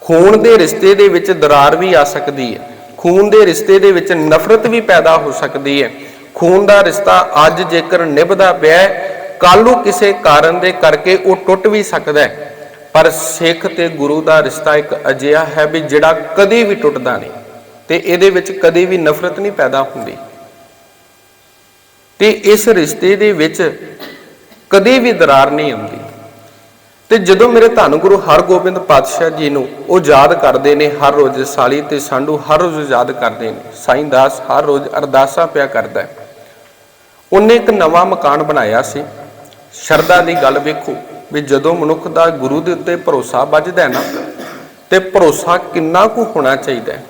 ਖੂਨ ਦੇ ਰਿਸ਼ਤੇ ਦੇ ਵਿੱਚ ਦਰਾਰ ਵੀ ਆ ਸਕਦੀ ਹੈ। ਖੂਨ ਦੇ ਰਿਸ਼ਤੇ ਦੇ ਵਿੱਚ ਨਫ਼ਰਤ ਵੀ ਪੈਦਾ ਹੋ ਸਕਦੀ ਹੈ। ਖੂਨ ਦਾ ਰਿਸ਼ਤਾ ਅੱਜ ਜੇਕਰ ਨਿਭਦਾ ਪਿਆ ਕੱਲ ਨੂੰ ਕਿਸੇ ਕਾਰਨ ਦੇ ਕਰਕੇ ਉਹ ਟੁੱਟ ਵੀ ਸਕਦਾ ਹੈ। ਪਰ ਸਿੱਖ ਤੇ ਗੁਰੂ ਦਾ ਰਿਸ਼ਤਾ ਇੱਕ ਅਜਿਹਾ ਹੈ ਵੀ ਜਿਹੜਾ ਕਦੇ ਵੀ ਟੁੱਟਦਾ ਨਹੀਂ, ਤੇ ਇਹਦੇ ਵਿੱਚ ਕਦੇ ਵੀ ਨਫ਼ਰਤ ਨਹੀਂ ਪੈਦਾ ਹੁੰਦੀ। ਤੇ ਇਸ ਰਿਸ਼ਤੇ ਦੇ ਵਿੱਚ ਕਦੇ ਵੀ ਦਰਾਰ ਨਹੀਂ ਆਉਂਦੀ। ਤੇ ਜਦੋਂ ਮੇਰੇ ਧੰਨ ਗੁਰੂ ਹਰਗੋਬਿੰਦ ਪਾਤਸ਼ਾਹ ਜੀ ਨੂੰ ਉਹ ਯਾਦ ਕਰਦੇ ਨੇ, ਹਰ ਰੋਜ਼ ਸਾਲੀ ਤੇ ਸਾਂਢੂ ਹਰ ਰੋਜ਼ ਯਾਦ ਕਰਦੇ ਨੇ, ਸਾਈਂ ਦਾਸ ਹਰ ਰੋਜ਼ ਅਰਦਾਸਾਂ ਪਿਆ ਕਰਦਾ ਹੈ। ਉਹਨੇ ਇੱਕ ਨਵਾਂ ਮਕਾਨ ਬਣਾਇਆ ਸੀ। ਸ਼ਰਧਾ ਦੀ ਗੱਲ ਵੇਖੋ ਵੀ ਜਦੋਂ ਮਨੁੱਖ ਦਾ ਗੁਰੂ ਦੇ ਉੱਤੇ ਭਰੋਸਾ ਵੱਜਦਾ ਹੈ ਨਾ, ਤੇ ਭਰੋਸਾ ਕਿੰਨਾ ਕੁ ਹੋਣਾ ਚਾਹੀਦਾ ਹੈ।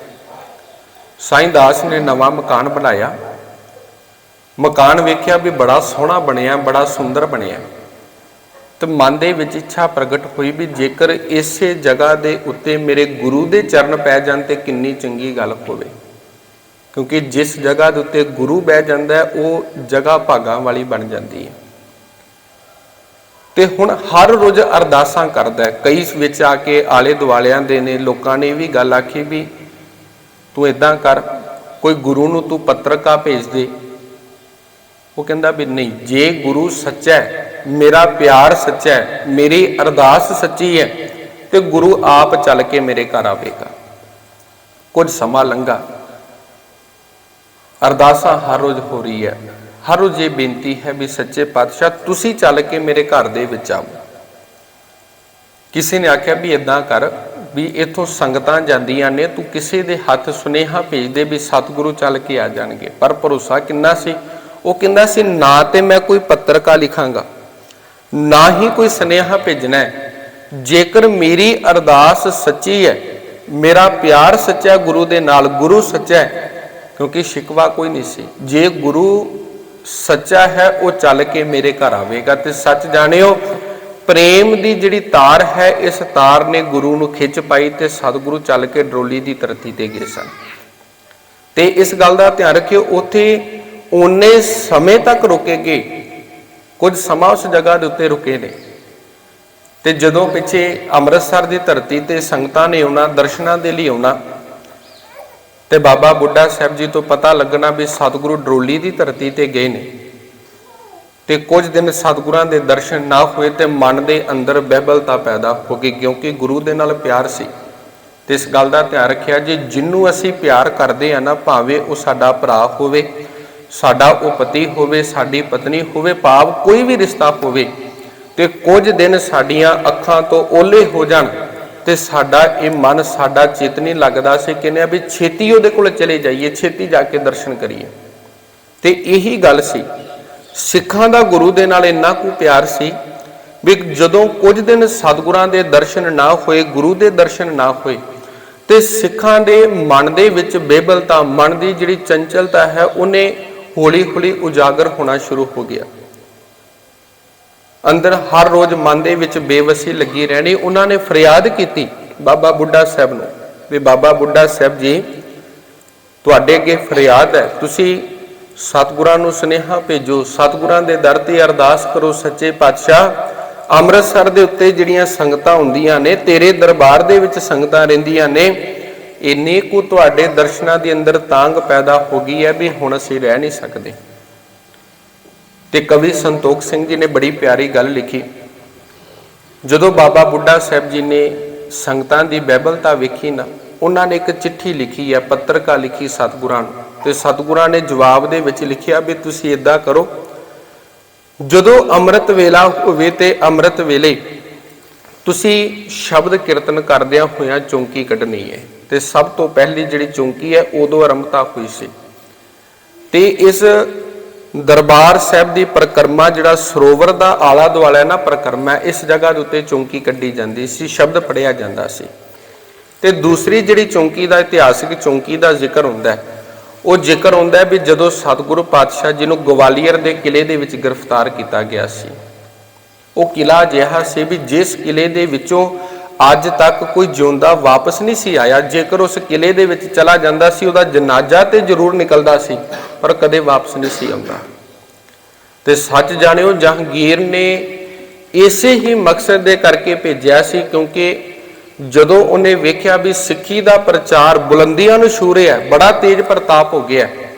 ਸਾਈਂ ਦਾਸ ਨੇ ਨਵਾਂ ਮਕਾਨ ਬਣਾਇਆ। ਮਕਾਨ ਵੇਖਿਆ ਵੀ ਬੜਾ ਸੋਹਣਾ ਬਣਿਆ, ਬੜਾ ਸੁੰਦਰ ਬਣਿਆ। ਤੇ ਮਨ ਦੇ ਵਿੱਚ ਇੱਛਾ ਪ੍ਰਗਟ ਹੋਈ ਵੀ ਜੇਕਰ ਇਸੇ ਜਗ੍ਹਾ ਦੇ ਉੱਤੇ ਮੇਰੇ ਗੁਰੂ ਦੇ ਚਰਨ ਪੈ ਜਾਣ ਤੇ ਕਿੰਨੀ ਚੰਗੀ ਗੱਲ ਹੋਵੇ। ਕਿਉਂਕਿ ਜਿਸ ਜਗ੍ਹਾ ਦੇ ਉੱਤੇ ਗੁਰੂ ਬਹਿ ਜਾਂਦਾ ਹੈ, ਉਹ ਜਗ੍ਹਾ ਭਾਗਾਂ ਵਾਲੀ ਬਣ ਜਾਂਦੀ ਹੈ। ਤੇ ਹੁਣ ਹਰ ਰੋਜ਼ ਅਰਦਾਸਾਂ ਕਰਦਾ ਹੈ। ਕਈ ਵਿੱਚ ਆ ਕੇ ਆਲੇ ਦੁਆਲਿਆਂ ਦੇ ਨੇ, ਲੋਕਾਂ ਨੇ ਇਹ ਵੀ ਗੱਲ ਆਖੀ ਵੀ ਤੂੰ ਇਦਾਂ ਕਰ, ਕੋਈ ਗੁਰੂ ਨੂੰ ਤੂੰ ਪੱਤਰਕਾ ਭੇਜ ਦੇ। ਉਹ ਕਹਿੰਦਾ ਵੀ ਨਹੀਂ, ਜੇ ਗੁਰੂ ਸੱਚਾ ਹੈ, ਮੇਰਾ ਪਿਆਰ ਸੱਚਾ ਹੈ, ਮੇਰੀ ਅਰਦਾਸ ਸੱਚੀ ਹੈ, ਤੇ ਗੁਰੂ ਆਪ ਚੱਲ ਕੇ ਮੇਰੇ ਘਰ ਆਵੇਗਾ। ਕੁਝ ਸਮਾਂ ਲੰਘਾ। ਅਰਦਾਸਾਂ ਹਰ ਰੋਜ਼ ਹੋ ਰਹੀ ਹੈ। ਹਰ ਰੋਜ਼ ਇਹ ਬੇਨਤੀ ਹੈ ਵੀ ਸੱਚੇ ਪਾਤਸ਼ਾਹ, ਤੁਸੀਂ ਚੱਲ ਕੇ ਮੇਰੇ ਘਰ ਦੇ ਵਿੱਚ ਆਓ। ਕਿਸੇ ਨੇ ਆਖਿਆ ਵੀ ਇਦਾਂ ਕਰ, ਵੀ ਇੱਥੋਂ ਸੰਗਤਾਂ ਜਾਂਦੀਆਂ ਨੇ, ਤੂੰ ਕਿਸੇ ਦੇ ਹੱਥ ਸੁਨੇਹਾ ਭੇਜ ਦੇ ਵੀ ਸਤਿਗੁਰੂ ਚੱਲ ਕੇ ਆ ਜਾਣਗੇ। ਪਰ ਭਰੋਸਾ ਕਿੰਨਾ ਸੀ ਉਹ ਕਹਿੰਦਾ ਸੀ, ਨਾ ਤੇ ਮੈਂ ਕੋਈ ਪੱਤਰਕਾ ਲਿਖਾਂਗਾ, ਨਾ ਹੀ ਕੋਈ ਸੁਨੇਹਾ ਭੇਜਣਾ ਹੈ। ਜੇਕਰ ਮੇਰੀ ਅਰਦਾਸ ਸੱਚੀ ਹੈ, ਮੇਰਾ ਪਿਆਰ ਸੱਚਾ ਗੁਰੂ ਦੇ ਨਾਲ ਗੁਰੂ ਸੱਚਾ ਹੈ, ਕਿਉਂਕਿ ਸ਼ਿਕਵਾ ਕੋਈ ਨਹੀਂ ਸੀ। ਜੇ ਗੁਰੂ ਸੱਚਾ ਹੈ, ਉਹ ਚੱਲ ਕੇ ਮੇਰੇ ਘਰ ਆਵੇਗਾ। ਤੇ ਸੱਚ ਜਾਣਿਓ, ਪ੍ਰੇਮ ਦੀ ਜਿਹੜੀ ਤਾਰ ਹੈ, ਇਸ ਤਾਰ ਨੇ ਗੁਰੂ ਨੂੰ ਖਿੱਚ ਪਾਈ ਤੇ ਸਤਿਗੁਰੂ ਚੱਲ ਕੇ ਡਰੋਲੀ ਦੀ ਧਰਤੀ ਤੇ ਗਏ ਸਨ। ਤੇ ਇਸ ਗੱਲ ਦਾ ਧਿਆਨ ਰੱਖਿਓ, ਉੱਥੇ ਉਹਨੇ ਸਮੇਂ ਤੱਕ ਰੁਕੇਗੇ ਕੁਝ ਸਮਾਂ ਉਸ ਜਗ੍ਹਾ ਦੇ ਉੱਤੇ ਰੁਕੇ ਨੇ। ਤੇ ਜਦੋਂ ਪਿੱਛੇ ਅੰਮ੍ਰਿਤਸਰ ਦੀ ਧਰਤੀ ਤੇ ਸੰਗਤਾਂ ਨੇ ਆਉਣਾ ਦਰਸ਼ਨਾਂ ਦੇ ਲਈ ਆਉਣਾ, ਤੇ ਬਾਬਾ ਬੁੱਢਾ ਸਾਹਿਬ ਜੀ ਤੋਂ ਪਤਾ ਲੱਗਣਾ ਵੀ ਸਤਿਗੁਰੂ ਡਰੋਲੀ ਦੀ ਧਰਤੀ ਤੇ ਗਏ ਨੇ। ਤੇ ਕੁਝ ਦਿਨ ਸਤਿਗੁਰਾਂ ਦੇ ਦਰਸ਼ਨ ਨਾ ਹੋਏ ਤੇ ਮਨ ਦੇ ਅੰਦਰ ਬਹਿਬਲਤਾ ਪੈਦਾ ਹੋ ਗਈ, ਕਿਉਂਕਿ ਗੁਰੂ ਦੇ ਨਾਲ ਪਿਆਰ ਸੀ। ਤੇ ਇਸ ਗੱਲ ਦਾ ਧਿਆਨ ਰੱਖਿਆ ਜੇ ਜਿੰਨੂੰ ਅਸੀਂ ਪਿਆਰ ਕਰਦੇ ਆ ਨਾ, ਭਾਵੇਂ ਉਹ ਸਾਡਾ ਭਰਾ ਹੋਵੇ ਸਾਡਾ ਉਹ ਪਤੀ ਹੋਵੇ, ਸਾਡੀ ਪਤਨੀ ਹੋਵੇ, ਭਾਵ ਕੋਈ ਵੀ ਰਿਸ਼ਤਾ ਹੋਵੇ ਤੇ ਕੁਝ ਦਿਨ ਸਾਡੀਆਂ ਅੱਖਾਂ ਤੋਂ ਓਲੇ ਹੋ ਜਾਣ ਤੇ ਸਾਡਾ ਇਹ ਮਨ ਸਾਡਾ ਚਿੱਤ ਨਹੀਂ ਲੱਗਦਾ ਸੀ ਕਹਿੰਦੇ ਆ ਵੀ ਛੇਤੀ ਉਹਦੇ ਕੋਲ ਚਲੇ ਜਾਈਏ, ਛੇਤੀ ਜਾ ਕੇ ਦਰਸ਼ਨ ਕਰੀਏ। ਤੇ ਇਹੀ ਗੱਲ ਸੀ। ਸਿੱਖਾਂ ਦਾ ਗੁਰੂ ਦੇ ਨਾਲ ਇੰਨਾ ਕੁ ਪਿਆਰ ਸੀ ਵੀ ਜਦੋਂ ਕੁਝ ਦਿਨ ਸਤਿਗੁਰਾਂ ਦੇ ਦਰਸ਼ਨ ਨਾ ਹੋਏ, ਗੁਰੂ ਦੇ ਦਰਸ਼ਨ ਨਾ ਹੋਏ, ਤੇ ਸਿੱਖਾਂ ਦੇ ਮਨ ਦੇ ਵਿੱਚ ਬੇਬਲਤਾ, ਮਨ ਦੀ ਜਿਹੜੀ ਚੰਚਲਤਾ ਹੈ, ਉਹਨੇ ਹੌਲੀ-ਹੌਲੀ ਉਜਾਗਰ ਹੋਣਾ ਸ਼ੁਰੂ ਹੋ ਗਿਆ। ਅੰਦਰ ਹਰ ਰੋਜ਼ ਮਨ ਦੇ ਵਿੱਚ ਬੇਵਸੀ ਲੱਗੀ ਰਹਿਣੀ, ਉਹਨਾਂ ਨੇ ਫਰਿਆਦ ਕੀਤੀ ਬਾਬਾ ਬੁੱਢਾ ਸਾਹਿਬ ਨੂੰ ਵੀ ਬਾਬਾ ਬੁੱਢਾ ਸਾਹਿਬ ਜੀ, ਤੁਹਾਡੇ ਅੱਗੇ ਫਰਿਆਦ ਹੈ। ਤੁਸੀਂ ਸਤਿਗੁਰਾਂ ਨੂੰ ਸੁਨੇਹਾ ਭੇਜੋ, ਸਤਿਗੁਰਾਂ ਦੇ ਦਰ ਤੇ ਅਰਦਾਸ ਕਰੋ, ਸੱਚੇ ਪਾਤਸ਼ਾਹ। ਅੰਮ੍ਰਿਤਸਰ ਦੇ ਉੱਤੇ ਜਿਹੜੀਆਂ ਸੰਗਤਾਂ ਹੁੰਦੀਆਂ ਨੇ, ਤੇਰੇ ਦਰਬਾਰ ਦੇ ਵਿੱਚ ਸੰਗਤਾਂ ਰਹਿੰਦੀਆਂ ਨੇ ਇੰਨੇ ਕੁ ਤੁਹਾਡੇ ਦਰਸ਼ਨਾਂ ਦੇ ਅੰਦਰ ਤਾਂਗ ਪੈਦਾ ਹੋ ਗਈ ਹੈ ਵੀ ਹੁਣ ਅਸੀਂ ਰਹਿ ਨਹੀਂ ਸਕਦੇ। ਤੇ ਕਵੀ ਸੰਤੋਖ ਸਿੰਘ ਜੀ ਨੇ ਬੜੀ ਪਿਆਰੀ ਗੱਲ ਲਿਖੀ। ਜਦੋਂ ਬਾਬਾ ਬੁੱਢਾ ਸਾਹਿਬ ਜੀ ਨੇ ਸੰਗਤਾਂ ਦੀ ਬਹਿਬਲਤਾ ਵੇਖੀ ਨਾ, ਉਹਨਾਂ ਨੇ ਇੱਕ ਚਿੱਠੀ ਲਿਖੀ ਹੈ, ਪੱਤਰਕਾ ਲਿਖੀ ਸਤਿਗੁਰਾਂ ਨੂੰ। ਤੇ ਸਤਿਗੁਰਾਂ ਨੇ ਜਵਾਬ ਦੇ ਵਿੱਚ ਲਿਖਿਆ ਵੀ ਤੁਸੀਂ ਇਦਾਂ ਕਰੋ, ਜਦੋਂ ਅੰਮ੍ਰਿਤ ਵੇਲਾ ਹੋਵੇ ਤੇ ਅੰਮ੍ਰਿਤ ਵੇਲੇ ਤੁਸੀਂ ਸ਼ਬਦ ਕੀਰਤਨ ਕਰਦਿਆਂ ਹੋਇਆਂ ਚੌਂਕੀ ਕੱਢਣੀ ਹੈ। ਤੇ ਸਭ ਤੋਂ ਪਹਿਲੀ ਜਿਹੜੀ ਚੌਂਕੀ ਹੈ, ਉਦੋਂ ਆਰੰਭਤਾ ਹੋਈ ਸੀ। ਤੇ ਇਸ ਦਰਬਾਰ ਸਾਹਿਬ ਦੀ ਪ੍ਰਕਰਮਾ, ਜਿਹੜਾ ਸਰੋਵਰ ਦਾ ਆਲਾ ਦੁਆਲਾ ਹੈ ਨਾ ਪ੍ਰਕਰਮਾ, ਇਸ ਜਗ੍ਹਾ ਦੇ ਉੱਤੇ ਚੌਂਕੀ ਕੱਢੀ ਜਾਂਦੀ ਸੀ, ਸ਼ਬਦ ਪੜਿਆ ਜਾਂਦਾ ਸੀ। ਤੇ ਦੂਸਰੀ ਜਿਹੜੀ ਚੌਂਕੀ ਦਾ ਇਤਿਹਾਸਿਕ ਚੌਂਕੀ ਦਾ ਜ਼ਿਕਰ ਹੁੰਦਾ ਹੈ, ਉਹ ਜ਼ਿਕਰ ਹੁੰਦਾ ਹੈ ਵੀ ਜਦੋਂ ਸਤਿਗੁਰੂ ਪਾਤਸ਼ਾਹ ਜੀ ਨੂੰ ਗਵਾਲੀਅਰ ਦੇ ਕਿਲੇ ਦੇ ਵਿੱਚ ਗ੍ਰਿਫਤਾਰ ਕੀਤਾ ਗਿਆ ਸੀ, ਉਹ ਕਿਲਾ ਅਜਿਹਾ ਸੀ ਵੀ ਜਿਸ ਕਿਲੇ ਦੇ ਵਿੱਚੋਂ ਅੱਜ ਤੱਕ ਕੋਈ ਜਿਉਂਦਾ ਵਾਪਸ ਨਹੀਂ ਸੀ ਆਇਆ। ਜੇਕਰ ਉਸ ਕਿਲੇ ਦੇ ਵਿੱਚ ਚਲਾ ਜਾਂਦਾ ਸੀ ਉਹਦਾ ਜਨਾਜ਼ਾ ਤੇ ਜ਼ਰੂਰ ਨਿਕਲਦਾ ਸੀ ਪਰ ਕਦੇ ਵਾਪਸ ਨਹੀਂ ਸੀ ਆਉਂਦਾ। ਤੇ ਸੱਚ ਜਾਣਿਓ ਜਹਾਂਗੀਰ ਨੇ ਇਸੇ ਹੀ ਮਕਸਦ ਦੇ ਕਰਕੇ ਭੇਜਿਆ ਸੀ ਕਿਉਂਕਿ ਜਦੋਂ ਉਹਨੇ ਵੇਖਿਆ ਵੀ ਸਿੱਖੀ ਦਾ ਪ੍ਰਚਾਰ ਬੁਲੰਦੀਆਂ ਨੂੰ ਛੂ ਰਿਹਾ ਬੜਾ ਤੇਜ਼ ਪ੍ਰਤਾਪ ਹੋ ਗਿਆ ਹੈ,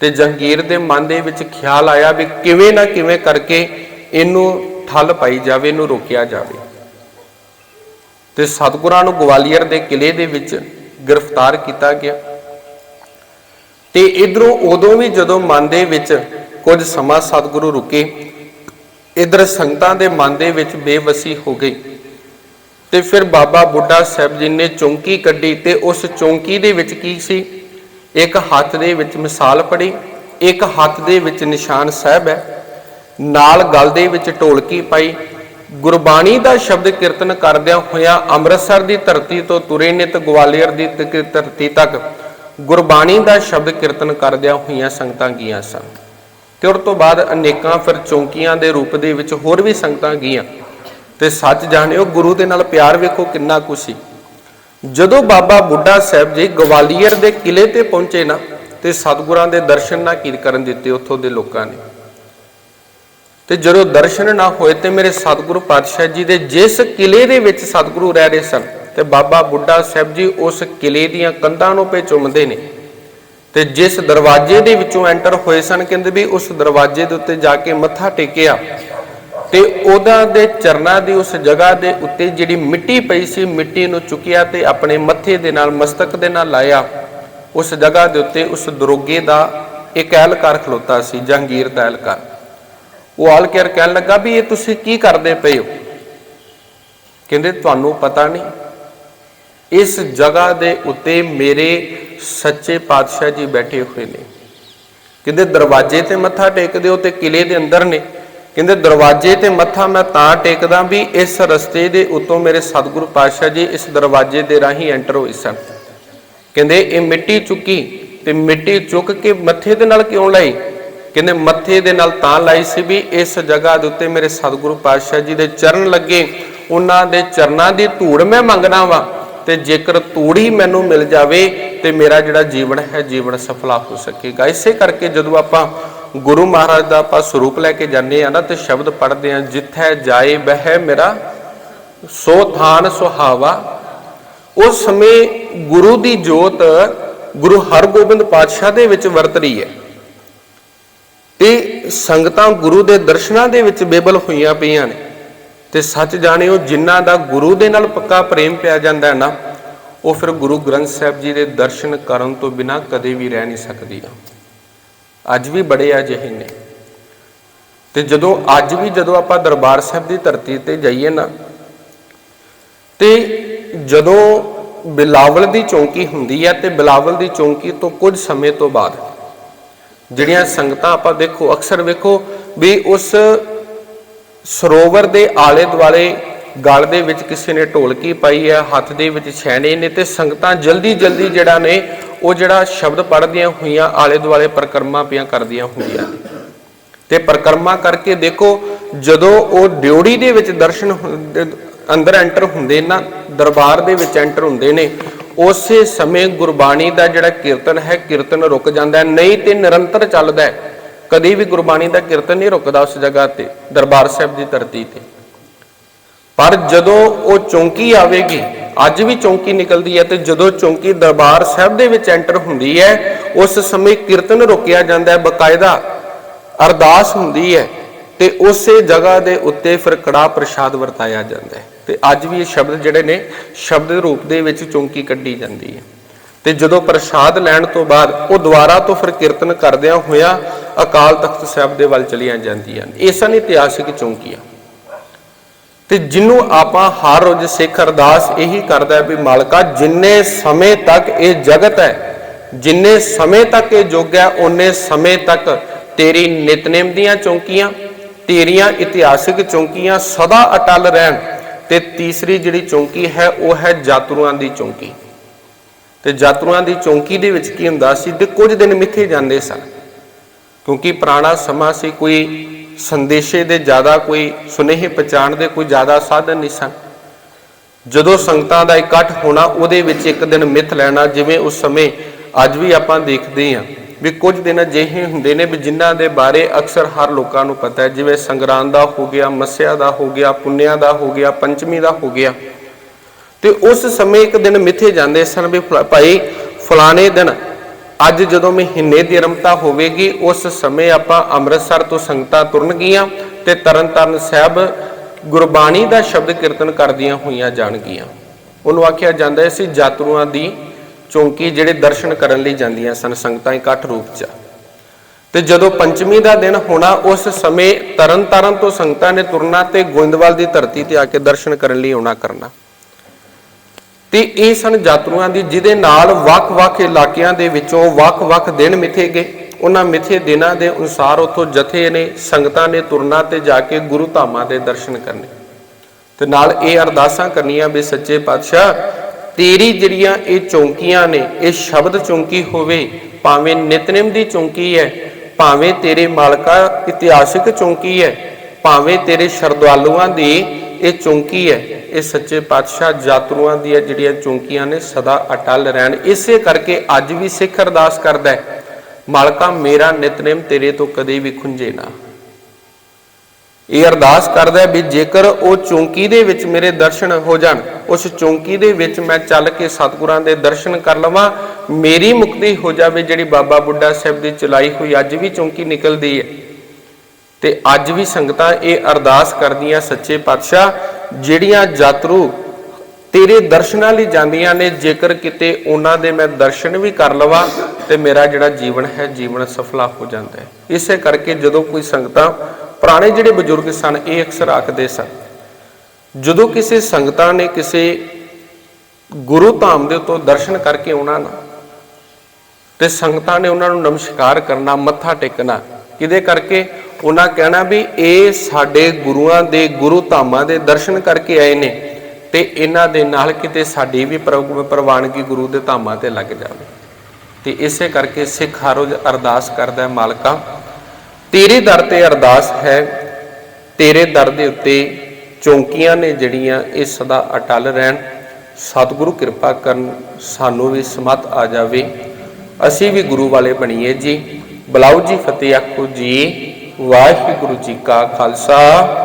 ਤੇ ਜਹਾਂਗੀਰ ਦੇ ਮਨ ਦੇ ਵਿੱਚ ਖਿਆਲ ਆਇਆ ਵੀ ਕਿਵੇਂ ਨਾ ਕਿਵੇਂ ਕਰਕੇ ਇਹਨੂੰ ਠੱਲ ਪਾਈ ਜਾਵੇ ਇਹਨੂੰ ਰੋਕਿਆ ਜਾਵੇ। ਤੇ ਸਤਿਗੁਰਾਂ ਨੂੰ ਗਵਾਲੀਅਰ ਦੇ ਕਿਲੇ ਦੇ ਵਿੱਚ ਗ੍ਰਿਫਤਾਰ ਕੀਤਾ ਗਿਆ। ਤੇ ਇਧਰੋਂ ਉਦੋਂ ਵੀ ਜਦੋਂ ਮਨ ਦੇ ਵਿੱਚ ਕੁਝ ਸਮਾਂ ਸਤਿਗੁਰੂ ਰੁਕੇ, ਇਧਰ ਸੰਗਤਾਂ ਦੇ ਮਨ ਦੇ ਵਿੱਚ ਬੇਵਸੀ ਹੋ ਗਈ। ਤੇ ਫਿਰ ਬਾਬਾ ਬੁੱਢਾ ਸਾਹਿਬ ਜੀ ਨੇ ਚੌਂਕੀ ਕੱਢੀ ਤੇ ਉਸ ਚੌਂਕੀ ਦੇ ਵਿੱਚ ਕੀ ਸੀ? ਇੱਕ ਹੱਥ ਦੇ ਵਿੱਚ ਮਿਸਾਲ ਪੜੀ ਇੱਕ ਹੱਥ ਦੇ ਵਿੱਚ ਨਿਸ਼ਾਨ ਸਾਹਿਬ ਹੈ। ਨਾਲ ਗਲ ਦੇ ਵਿੱਚ ਢੋਲਕੀ ਪਾਈ ਗੁਰਬਾਣੀ ਦਾ ਸ਼ਬਦ ਕੀਰਤਨ ਕਰਦਿਆਂ ਹੋਇਆ ਅੰਮ੍ਰਿਤਸਰ ਦੀ ਧਰਤੀ ਤੋਂ ਤੁਰੇ ਨੇ ਤੇ ਗਵਾਲੀਅਰ ਦੀ ਧਰਤੀ ਤੱਕ ਗੁਰਬਾਣੀ ਦਾ ਸ਼ਬਦ ਕੀਰਤਨ ਕਰਦਿਆਂ ਹੋਈਆਂ ਸੰਗਤਾਂ ਗਈਆਂ ਸਨ। ਤੇ ਉਸ ਤੋਂ ਬਾਅਦ ਅਨੇਕਾਂ ਫਿਰ ਚੌਂਕੀਆਂ ਦੇ ਰੂਪ ਦੇ ਵਿੱਚ ਹੋਰ ਵੀ ਸੰਗਤਾਂ ਗਈਆਂ। ਤੇ ਸੱਚ ਜਾਣਿਓ, ਗੁਰੂ ਦੇ ਨਾਲ ਪਿਆਰ ਵੇਖੋ ਕਿੰਨਾ ਕੁ ਸੀ। ਜਦੋਂ ਬਾਬਾ ਬੁੱਢਾ ਸਾਹਿਬ ਜੀ ਗਵਾਲੀਅਰ ਦੇ ਕਿਲੇ ਤੇ ਪਹੁੰਚੇ ਨਾ, ਤੇ ਸਤਿਗੁਰਾਂ ਦੇ ਦਰਸ਼ਨ ਨਾ ਕੀ ਕਰਨ ਦਿੱਤੇ ਉੱਥੋਂ ਦੇ ਲੋਕਾਂ ਨੇ। ਤੇ ਜਦੋਂ ਦਰਸ਼ਨ ਨਾ ਹੋਏ ਤੇ ਮੇਰੇ ਸਤਿਗੁਰੂ ਪਾਤਸ਼ਾਹ ਜੀ ਦੇ ਜਿਸ ਕਿਲੇ ਦੇ ਵਿੱਚ ਸਤਿਗੁਰੂ ਰਹਿ ਰਹੇ ਸਨ ਤੇ ਬਾਬਾ ਬੁੱਢਾ ਸਾਹਿਬ ਜੀ ਉਸ ਕਿਲੇ ਦੀਆਂ ਕੰਧਾਂ ਨੂੰ ਪੇ ਚੁੰਮਦੇ ਨੇ ਤੇ ਜਿਸ ਦਰਵਾਜ਼ੇ ਦੇ ਵਿੱਚੋਂ ਐਂਟਰ ਹੋਏ ਸਨ, ਕਹਿੰਦੇ ਵੀ ਉਸ ਦਰਵਾਜ਼ੇ ਦੇ ਉੱਤੇ ਜਾ ਕੇ ਮੱਥਾ ਟੇਕਿਆ ਤੇ ਉਹਦਾ ਦੇ ਚਰਨਾਂ ਦੀ ਉਸ ਜਗ੍ਹਾ ਦੇ ਉੱਤੇ ਜਿਹੜੀ ਮਿੱਟੀ ਪਈ ਸੀ, ਮਿੱਟੀ ਨੂੰ ਚੁੱਕਿਆ ਤੇ ਆਪਣੇ ਮੱਥੇ ਦੇ ਨਾਲ, ਮਸਤਕ ਦੇ ਨਾਲ ਲਾਇਆ। ਉਸ ਜਗ੍ਹਾ ਦੇ ਉੱਤੇ ਉਸ ਦਰੋਗੇ ਦਾ ਇੱਕ ਐਲਕਾਰ ਖਲੋਤਾ ਸੀ, ਜਹਾਂਗੀਰ ਦਾ ਐਲਕਾਰ। ਉਹ ਆਲ ਕੇਅਰ ਕਹਿਣ ਲੱਗਾ ਵੀ ਇਹ ਤੁਸੀਂ ਕੀ ਕਰਦੇ ਪਏ ਹੋ? ਕਹਿੰਦੇ, ਤੁਹਾਨੂੰ ਪਤਾ ਨਹੀਂ। ਇਸ ਜਗ੍ਹਾ ਦੇ ਉੱਤੇ ਮੇਰੇ ਸੱਚੇ ਪਾਤਸ਼ਾਹ ਜੀ ਬੈਠੇ ਹੋਏ ਨੇ। ਕਹਿੰਦੇ, ਦਰਵਾਜ਼ੇ ਤੇ ਮੱਥਾ ਟੇਕਦੇ ਹੋ ਤੇ ਕਿਲੇ ਦੇ ਅੰਦਰ ਨੇ। ਕਹਿੰਦੇ, ਦਰਵਾਜ਼ੇ ਤੇ ਮੱਥਾ ਮੈਂ ਤਾਂ ਟੇਕਦਾ ਵੀ ਇਸ ਰਸਤੇ ਦੇ ਉੱਤੋਂ ਮੇਰੇ ਸਤਿਗੁਰੂ ਪਾਤਸ਼ਾਹ ਜੀ ਇਸ ਦਰਵਾਜ਼ੇ ਦੇ ਰਾਹੀਂ ਐਂਟਰ ਹੋਏ ਸਨ। ਕਹਿੰਦੇ, ਇਹ ਮਿੱਟੀ ਚੁੱਕੀ ਤੇ ਮਿੱਟੀ ਚੁੱਕ ਕੇ ਮੱਥੇ ਦੇ ਨਾਲ ਕਿਉਂ ਲਾਈ? ਕਹਿੰਦੇ ਮੱਥੇ ਦੇ ਨਾਲ ਤਾਂ ਲਾਈ ਸੀ ਵੀ ਇਸ ਜਗ੍ਹਾ ਦੇ ਉੱਤੇ ਮੇਰੇ ਸਤਿਗੁਰੂ ਪਾਤਸ਼ਾਹ ਜੀ ਦੇ ਚਰਨ ਲੱਗੇ, ਉਹਨਾਂ ਦੇ ਚਰਨਾਂ ਦੀ ਧੂੜ ਮੈਂ ਮੰਗਣਾ ਵਾ ਤੇ ਜੇਕਰ ਧੂੜ ਹੀ ਮੈਨੂੰ ਮਿਲ ਜਾਵੇ ਤੇ ਮੇਰਾ ਜਿਹੜਾ ਜੀਵਨ ਹੈ, ਜੀਵਨ ਸਫਲਾ ਹੋ ਸਕੇਗਾ। ਇਸੇ ਕਰਕੇ ਜਦੋਂ ਆਪਾਂ ਗੁਰੂ ਮਹਾਰਾਜ ਦਾ ਆਪਾਂ ਸਰੂਪ ਲੈ ਕੇ ਜਾਂਦੇ ਆ ਨਾ, ਤੇ ਸ਼ਬਦ ਪੜ੍ਹਦੇ ਆ ਜਿੱਥੈ ਜਾਏ ਬਹਿ ਮੇਰਾ, ਸੋ ਥਾਨ ਸੁਹਾਵਾ। ਉਸ ਸਮੇਂ ਗੁਰੂ ਦੀ ਜੋਤ ਗੁਰੂ ਹਰਗੋਬਿੰਦ ਪਾਤਸ਼ਾਹ ਦੇ ਵਿੱਚ ਵਰਤ ਰਹੀ ਹੈ। ਤੇ ਸੰਗਤਾਂ ਗੁਰੂ ਦੇ ਦਰਸ਼ਨਾਂ ਦੇ ਵਿੱਚ ਬੇਬਲ ਹੋਈਆਂ ਪਈਆਂ ਨੇ। ਤੇ ਸੱਚ ਜਾਣਿਓ, ਜਿਨ੍ਹਾਂ ਦਾ ਗੁਰੂ ਦੇ ਨਾਲ ਪੱਕਾ ਪ੍ਰੇਮ ਪਿਆ ਜਾਂਦਾ ਹੈ ਨਾ, ਉਹ ਫਿਰ ਗੁਰੂ ਗ੍ਰੰਥ ਸਾਹਿਬ ਜੀ ਦੇ ਦਰਸ਼ਨ ਕਰਨ ਤੋਂ ਬਿਨਾ ਕਦੇ ਵੀ ਰਹਿ ਨਹੀਂ ਸਕਦੀ ਅੱਜ ਵੀ ਬੜੇ ਅਜਿਹੇ ਨੇ। ਤੇ ਜਦੋਂ, ਅੱਜ ਵੀ ਜਦੋਂ ਆਪਾਂ ਦਰਬਾਰ ਸਾਹਿਬ ਦੀ ਧਰਤੀ ਤੇ ਜਾਈਏ ਨਾ, ਤੇ ਜਦੋਂ ਬਿਲਾਵਲ ਦੀ ਚੌਂਕੀ ਹੁੰਦੀ ਹੈ, ਤੇ ਬਿਲਾਵਲ ਦੀ ਚੌਂਕੀ ਤੋਂ ਕੁਝ ਸਮੇਂ ਤੋਂ ਬਾਅਦ ਜਿਹੜੀਆਂ ਸੰਗਤਾਂ ਆਪਾਂ ਦੇਖੋ, ਅਕਸਰ ਵੇਖੋ ਵੀ ਉਸ ਸਰੋਵਰ ਦੇ ਆਲੇ ਦੁਆਲੇ ਗਲ ਦੇ ਵਿੱਚ ਕਿਸੇ ਨੇ ਢੋਲਕੀ ਪਾਈ ਹੈ, ਹੱਥ ਦੇ ਵਿੱਚ ਛੈਣੇ ਨੇ ਤੇ ਸੰਗਤਾਂ ਜਲਦੀ ਜਲਦੀ ਜਿਹੜਾ ਨੇ ਉਹ ਜਿਹੜਾ ਸ਼ਬਦ ਪੜ੍ਹਦੀਆਂ ਹੋਈਆਂ, ਆਲੇ ਦੁਆਲੇ ਪਰਿਕਰਮਾ ਪਿਆ ਕਰਦੀਆਂ ਹੁੰਦੀਆਂ ਤੇ ਪਰਿਕਰਮਾ ਕਰਕੇ ਦੇਖੋ, ਜਦੋਂ ਉਹ ਡਿਉੜੀ ਦੇ ਵਿੱਚ ਦਰਸ਼ਨ ਅੰਦਰ ਐਂਟਰ ਹੁੰਦੇ ਨਾ ਦਰਬਾਰ ਦੇ ਵਿੱਚ ਐਂਟਰ ਹੁੰਦੇ ਨੇ ਉਸੇ ਸਮੇਂ ਗੁਰਬਾਣੀ ਦਾ ਜਿਹੜਾ ਕੀਰਤਨ ਹੈ, ਕੀਰਤਨ ਰੁਕ ਜਾਂਦਾ ਹੈ, ਨਹੀਂ ਤੇ ਨਿਰੰਤਰ ਚੱਲਦਾ ਹੈ। ਕਦੀ ਵੀ ਗੁਰਬਾਣੀ ਦਾ ਕੀਰਤਨ ਨਹੀਂ ਰੁਕਦਾ ਉਸ ਜਗ੍ਹਾ ਤੇ, ਦਰਬਾਰ ਸਾਹਿਬ ਦੀ ਧਰਤੀ ਤੇ। ਪਰ ਜਦੋਂ ਉਹ ਚੌਂਕੀ ਆਵੇਗੀ, ਅੱਜ ਵੀ ਚੌਂਕੀ ਨਿਕਲਦੀ ਹੈ ਤੇ ਜਦੋਂ ਚੌਂਕੀ ਦਰਬਾਰ ਸਾਹਿਬ ਦੇ ਵਿੱਚ ਐਂਟਰ ਹੁੰਦੀ ਹੈ, ਉਸ ਸਮੇਂ ਕੀਰਤਨ ਰੁਕਿਆ ਜਾਂਦਾ ਹੈ, ਬਕਾਇਦਾ ਅਰਦਾਸ ਹੁੰਦੀ ਹੈ। ਤੇ ਉਸੇ ਜਗ੍ਹਾ ਦੇ ਉੱਤੇ ਫਿਰ ਕੜਾ ਪ੍ਰਸ਼ਾਦ ਵਰਤਾਇਆ ਜਾਂਦਾ ਹੈ। ਤੇ ਅੱਜ ਵੀ ਇਹ ਸ਼ਬਦ ਜਿਹੜੇ ਨੇ, ਸ਼ਬਦ ਰੂਪ ਦੇ ਵਿੱਚ ਚੌਂਕੀ ਕੱਢੀ ਜਾਂਦੀ ਹੈ। ਤੇ ਜਦੋਂ ਪ੍ਰਸ਼ਾਦ ਲੈਣ ਤੋਂ ਬਾਅਦ ਉਹ ਦੁਆਰਾ ਤੋਂ ਫਿਰ ਕੀਰਤਨ ਕਰਦਿਆਂ ਹੋਇਆ ਅਕਾਲ ਤਖਤ ਸਾਹਿਬ ਦੇ ਵੱਲ ਚਲੀਆਂ ਜਾਂਦੀਆਂ ਨੇ। ਇਹ ਸਨ ਇਤਿਹਾਸਿਕ ਚੌਂਕੀਆਂ। ਤੇ ਜਿਹਨੂੰ ਆਪਾਂ ਹਰ ਰੋਜ਼ ਸਿੱਖ ਅਰਦਾਸ ਇਹੀ ਕਰਦਾ ਵੀ ਮਾਲਕਾ, ਜਿੰਨੇ ਸਮੇਂ ਤੱਕ ਇਹ ਜਗਤ ਹੈ, ਜਿੰਨੇ ਸਮੇਂ ਤੱਕ ਇਹ ਯੁੱਗ ਹੈ, ਉਹਨੇ ਸਮੇਂ ਤੱਕ ਤੇਰੀ ਨਿਤਨੇਮ ਦੀਆਂ ਚੌਂਕੀਆਂ ਤੇਰੀਆਂ ਇਤਿਹਾਸਿਕ ਚੌਂਕੀਆਂ ਸਦਾ ਅਟਲ ਰਹਿਣ ਤੇ ਤੀਸਰੀ ਜਿਹੜੀ ਚੌਂਕੀ ਹੈ, ਉਹ ਹੈ ਜਾਤਰੂਆਂ ਦੀ ਚੌਂਕੀ। ਤੇ ਜਾਤਰੂਆਂ ਦੀ ਚੌਂਕੀ ਦੇ ਵਿੱਚ ਕੀ ਹੁੰਦਾ ਸੀ ਤੇ ਕੁਝ ਦਿਨ ਮਿੱਥੇ ਜਾਂਦੇ ਸਨ। ਕਿਉਂਕਿ ਪੁਰਾਣਾ ਸਮਾਂ ਸੀ, ਕੋਈ ਸੰਦੇਸ਼ੇ ਦੇ ਜ਼ਿਆਦਾ, ਕੋਈ ਸੁਨੇਹੇ ਪਹੁੰਚਾਉਣ ਦੇ ਕੋਈ ਜ਼ਿਆਦਾ ਸਾਧਨ ਨਹੀਂ ਸਨ। ਜਦੋਂ ਸੰਗਤਾਂ ਦਾ ਇਕੱਠ ਹੋਣਾ, ਉਹਦੇ ਵਿੱਚ ਇੱਕ ਦਿਨ ਮਿੱਥ ਲੈਣਾ, ਜਿਵੇਂ ਉਸ ਸਮੇਂ ਅੱਜ ਵੀ ਆਪਾਂ ਦੇਖਦੇ ਹਾਂ। ਵੀ ਕੁਝ ਦਿਨ ਅਜਿਹੇ ਹੁੰਦੇ ਨੇ ਵੀ ਜਿਨ੍ਹਾਂ ਦੇ ਬਾਰੇ ਅਕਸਰ ਹਰ ਲੋਕਾਂ ਨੂੰ ਪਤਾ ਹੈ, ਜਿਵੇਂ ਸੰਗਰਾਂਦ ਦਾ ਹੋ ਗਿਆ, ਮੱਸਿਆ ਦਾ ਹੋ ਗਿਆ, ਪੁੰਨਿਆ ਦਾ ਹੋ ਗਿਆ, ਪੰਚਮੀ ਦਾ ਹੋ ਗਿਆ। ਤੇ ਉਸ ਸਮੇਂ ਇੱਕ ਦਿਨ ਮਿੱਥੇ ਜਾਂਦੇ ਸਨ ਵੀ ਫਲਾ- ਭਾਈ ਫਲਾਣੇ ਦਿਨ, ਅੱਜ ਜਦੋਂ ਮਹੀਨੇ ਦੀ ਰਮਤਾ ਹੋਵੇਗੀ, ਉਸ ਸਮੇਂ ਆਪਾਂ ਅੰਮ੍ਰਿਤਸਰ ਤੋਂ ਸੰਗਤਾਂ ਤੁਰਨਗੀਆਂ ਤੇ ਤਰਨਤਾਰਨ ਸਾਹਿਬ ਗੁਰਬਾਣੀ ਦਾ ਸ਼ਬਦ ਕੀਰਤਨ ਕਰਦੀਆਂ ਹੋਈਆਂ ਜਾਣਗੀਆਂ। ਉਹਨੂੰ ਆਖਿਆ ਜਾਂਦਾ ਸੀ ਜਾਤਰੂਆਂ ਦੀ ਚੌਂਕੀ ਜਿਹੜੇ ਦਰਸ਼ਨ ਕਰਨ ਲਈ ਜਾਂਦੀਆਂ ਸਨ, ਸੰਗਤਾਂ ਇਕੱਠ ਰੂਪ 'ਚ। ਤੇ ਜਦੋਂ ਪੰਚਮੀ ਦਾ ਦਿਨ ਹੋਣਾ, ਉਸ ਸਮੇਂ ਤਰਨਤਾਰਨ ਤੋਂ ਸੰਗਤਾਂ ਨੇ ਤੁਰਨਾ ਤੇ ਗੋਇੰਦਵਾਲ ਦੀ ਧਰਤੀ ਤੇ ਆ ਕੇ ਦਰਸ਼ਨ ਕਰਨ ਲਈ ਆਉਣਾ ਕਰਨਾ। ਤੇ ਇਹ ਸਨ ਜਾਤਰੂਆਂ ਦੀ, ਜਿਹਦੇ ਨਾਲ ਵੱਖ-ਵੱਖ ਇਲਾਕਿਆਂ ਦੇ ਵਿੱਚੋਂ ਵੱਖ-ਵੱਖ ਦਿਨ ਮਿਥੇ ਗਏ। ਉਹਨਾਂ ਮਿਥੇ ਦਿਨਾਂ ਦੇ ਅਨੁਸਾਰ ਉੱਥੋਂ ਜਥੇ ਨੇ, ਸੰਗਤਾਂ ਨੇ ਤੁਰਨਾ ਤੇ ਜਾ ਕੇ ਗੁਰੂ ਧਾਮਾਂ ਦੇ ਦਰਸ਼ਨ ਕਰਨੇ। ਤੇ ਨਾਲ ਇਹ ਅਰਦਾਸਾਂ ਕਰਨੀਆਂ ਵੀ ਸੱਚੇ ਪਾਤਸ਼ਾਹ ਤੇਰੀ ਜਿਹੜੀਆਂ ਇਹ ਚੌਂਕੀਆਂ ਨੇ, ਇਹ ਸ਼ਬਦ ਚੌਂਕੀ ਹੋਵੇ, ਭਾਵੇਂ ਨਿਤਨੇਮ ਦੀ ਚੌਂਕੀ ਹੈ, ਭਾਵੇਂ ਤੇਰੇ ਮਾਲਕਾ ਇਤਿਹਾਸਿਕ ਚੌਂਕੀ ਹੈ, ਭਾਵੇਂ ਤੇਰੇ ਸ਼ਰਧਾਲੂਆਂ ਦੀ ਇਹ ਚੌਂਕੀ ਹੈ, ਇਹ ਸੱਚੇ ਪਾਤਸ਼ਾਹ ਜਾਤਰੂਆਂ ਦੀਆਂ ਜਿਹੜੀਆਂ ਚੌਂਕੀਆਂ ਨੇ ਸਦਾ ਅਟਲ ਰਹਿਣ। ਇਸੇ ਕਰਕੇ ਅੱਜ ਵੀ ਸਿੱਖ ਅਰਦਾਸ ਕਰਦਾ ਹੈ, ਮਾਲਕਾ ਮੇਰਾ ਨਿਤਨੇਮ ਤੇਰੇ ਤੋਂ ਕਦੇ ਵੀ ਖੁੰਝੇ ਨਾ। ਇਹ ਅਰਦਾਸ ਕਰਦਾ ਵੀ ਜੇਕਰ ਉਹ ਚੌਂਕੀ ਦੇ ਵਿੱਚ ਮੇਰੇ ਦਰਸ਼ਨ ਹੋ ਜਾਣ, ਉਸ ਚੌਂਕੀ ਦੇ ਵਿੱਚ ਮੈਂ ਚੱਲ ਕੇ ਸਤਿਗੁਰਾਂ ਦੇ ਦਰਸ਼ਨ ਕਰ ਲਵਾਂ, ਮੇਰੀ ਮੁਕਤੀ ਹੋ ਜਾਵੇ ਜਿਹੜੀ ਬਾਬਾ ਬੁੱਢਾ ਸਾਹਿਬ ਦੀ ਚਲਾਈ ਹੋਈ ਅੱਜ ਵੀ ਚੌਂਕੀ ਨਿਕਲਦੀ ਹੈ। ਤੇ ਅੱਜ ਵੀ ਸੰਗਤਾਂ ਇਹ ਅਰਦਾਸ ਕਰਦੀਆਂ ਸੱਚੇ ਪਾਤਸ਼ਾਹ, ਜਿਹੜੀਆਂ ਯਾਤਰੂ ਤੇਰੇ ਦਰਸ਼ਨਾਂ ਲਈ ਜਾਂਦੀਆਂ ਨੇ, ਜੇਕਰ ਕਿਤੇ ਉਹਨਾਂ ਦੇ ਮੈਂ ਦਰਸ਼ਨ ਵੀ ਕਰ ਲਵਾਂ, ਤੇ ਮੇਰਾ ਜਿਹੜਾ ਜੀਵਨ ਹੈ, ਜੀਵਨ ਸਫਲਾ ਹੋ ਜਾਂਦਾ ਹੈ। ਇਸੇ ਕਰਕੇ ਜਦੋਂ ਕੋਈ ਸੰਗਤਾਂ ਪੁਰਾਣੇ ਜਿਹੜੇ ਬਜ਼ੁਰਗ ਸਨ, ਇਹ ਅਕਸਰ ਆਖਦੇ ਸਨ, ਜਦੋਂ ਕਿਸੇ ਸੰਗਤਾਂ ਨੇ ਕਿਸੇ ਗੁਰੂ ਧਾਮ ਦੇ ਉੱਤੋਂ ਦਰਸ਼ਨ ਕਰਕੇ ਆਉਣਾ ਨਾ, ਤੇ ਸੰਗਤਾਂ ਨੇ ਉਹਨਾਂ ਨੂੰ ਨਮਸਕਾਰ ਕਰਨਾ, ਮੱਥਾ ਟੇਕਣਾ, ਕਿਹਦੇ ਕਰਕੇ? ਉਹਨਾਂ ਕਹਿਣਾ ਵੀ ਇਹ ਸਾਡੇ ਗੁਰੂਆਂ ਦੇ, ਗੁਰੂ ਧਾਮਾਂ ਦੇ ਦਰਸ਼ਨ ਕਰਕੇ ਆਏ ਨੇ, ਤੇ ਇਹਨਾਂ ਦੇ ਨਾਲ ਕਿਤੇ ਸਾਡੀ ਵੀ ਪ੍ਰਵਾਨਗੀ ਗੁਰੂ ਦੇ ਧਾਮਾਂ ਤੇ ਲੱਗ ਜਾਵੇ। ਤੇ ਇਸੇ ਕਰਕੇ ਸਿੱਖ ਹਰ ਰੋਜ਼ ਅਰਦਾਸ ਕਰਦਾ ਹੈ, ਮਾਲਕਾ ਤੇਰੇ ਦਰ ਤੇ ਅਰਦਾਸ ਹੈ, ਤੇਰੇ ਦਰ ਦੇ ਉੱਤੇ ਚੌਂਕੀਆਂ ਨੇ ਜਿਹੜੀਆਂ ਇਹ ਸਦਾ ਅਟਲ ਰਹਿਣ। ਸਤਿਗੁਰੂ ਕਿਰਪਾ ਕਰਨ ਸਾਨੂੰ ਵੀ ਸਮਤ ਆ ਜਾਵੇ। ਅਸੀਂ ਵੀ ਗੁਰੂ ਵਾਲੇ ਬਣੀਏ ਜੀ। ਬਲਾਉ ਜੀ ਫਤਿਹ ਆਖੋ ਜੀ। ਵਾਹਿਗੁਰੂ ਜੀ ਕਾ ਖਾਲਸਾ।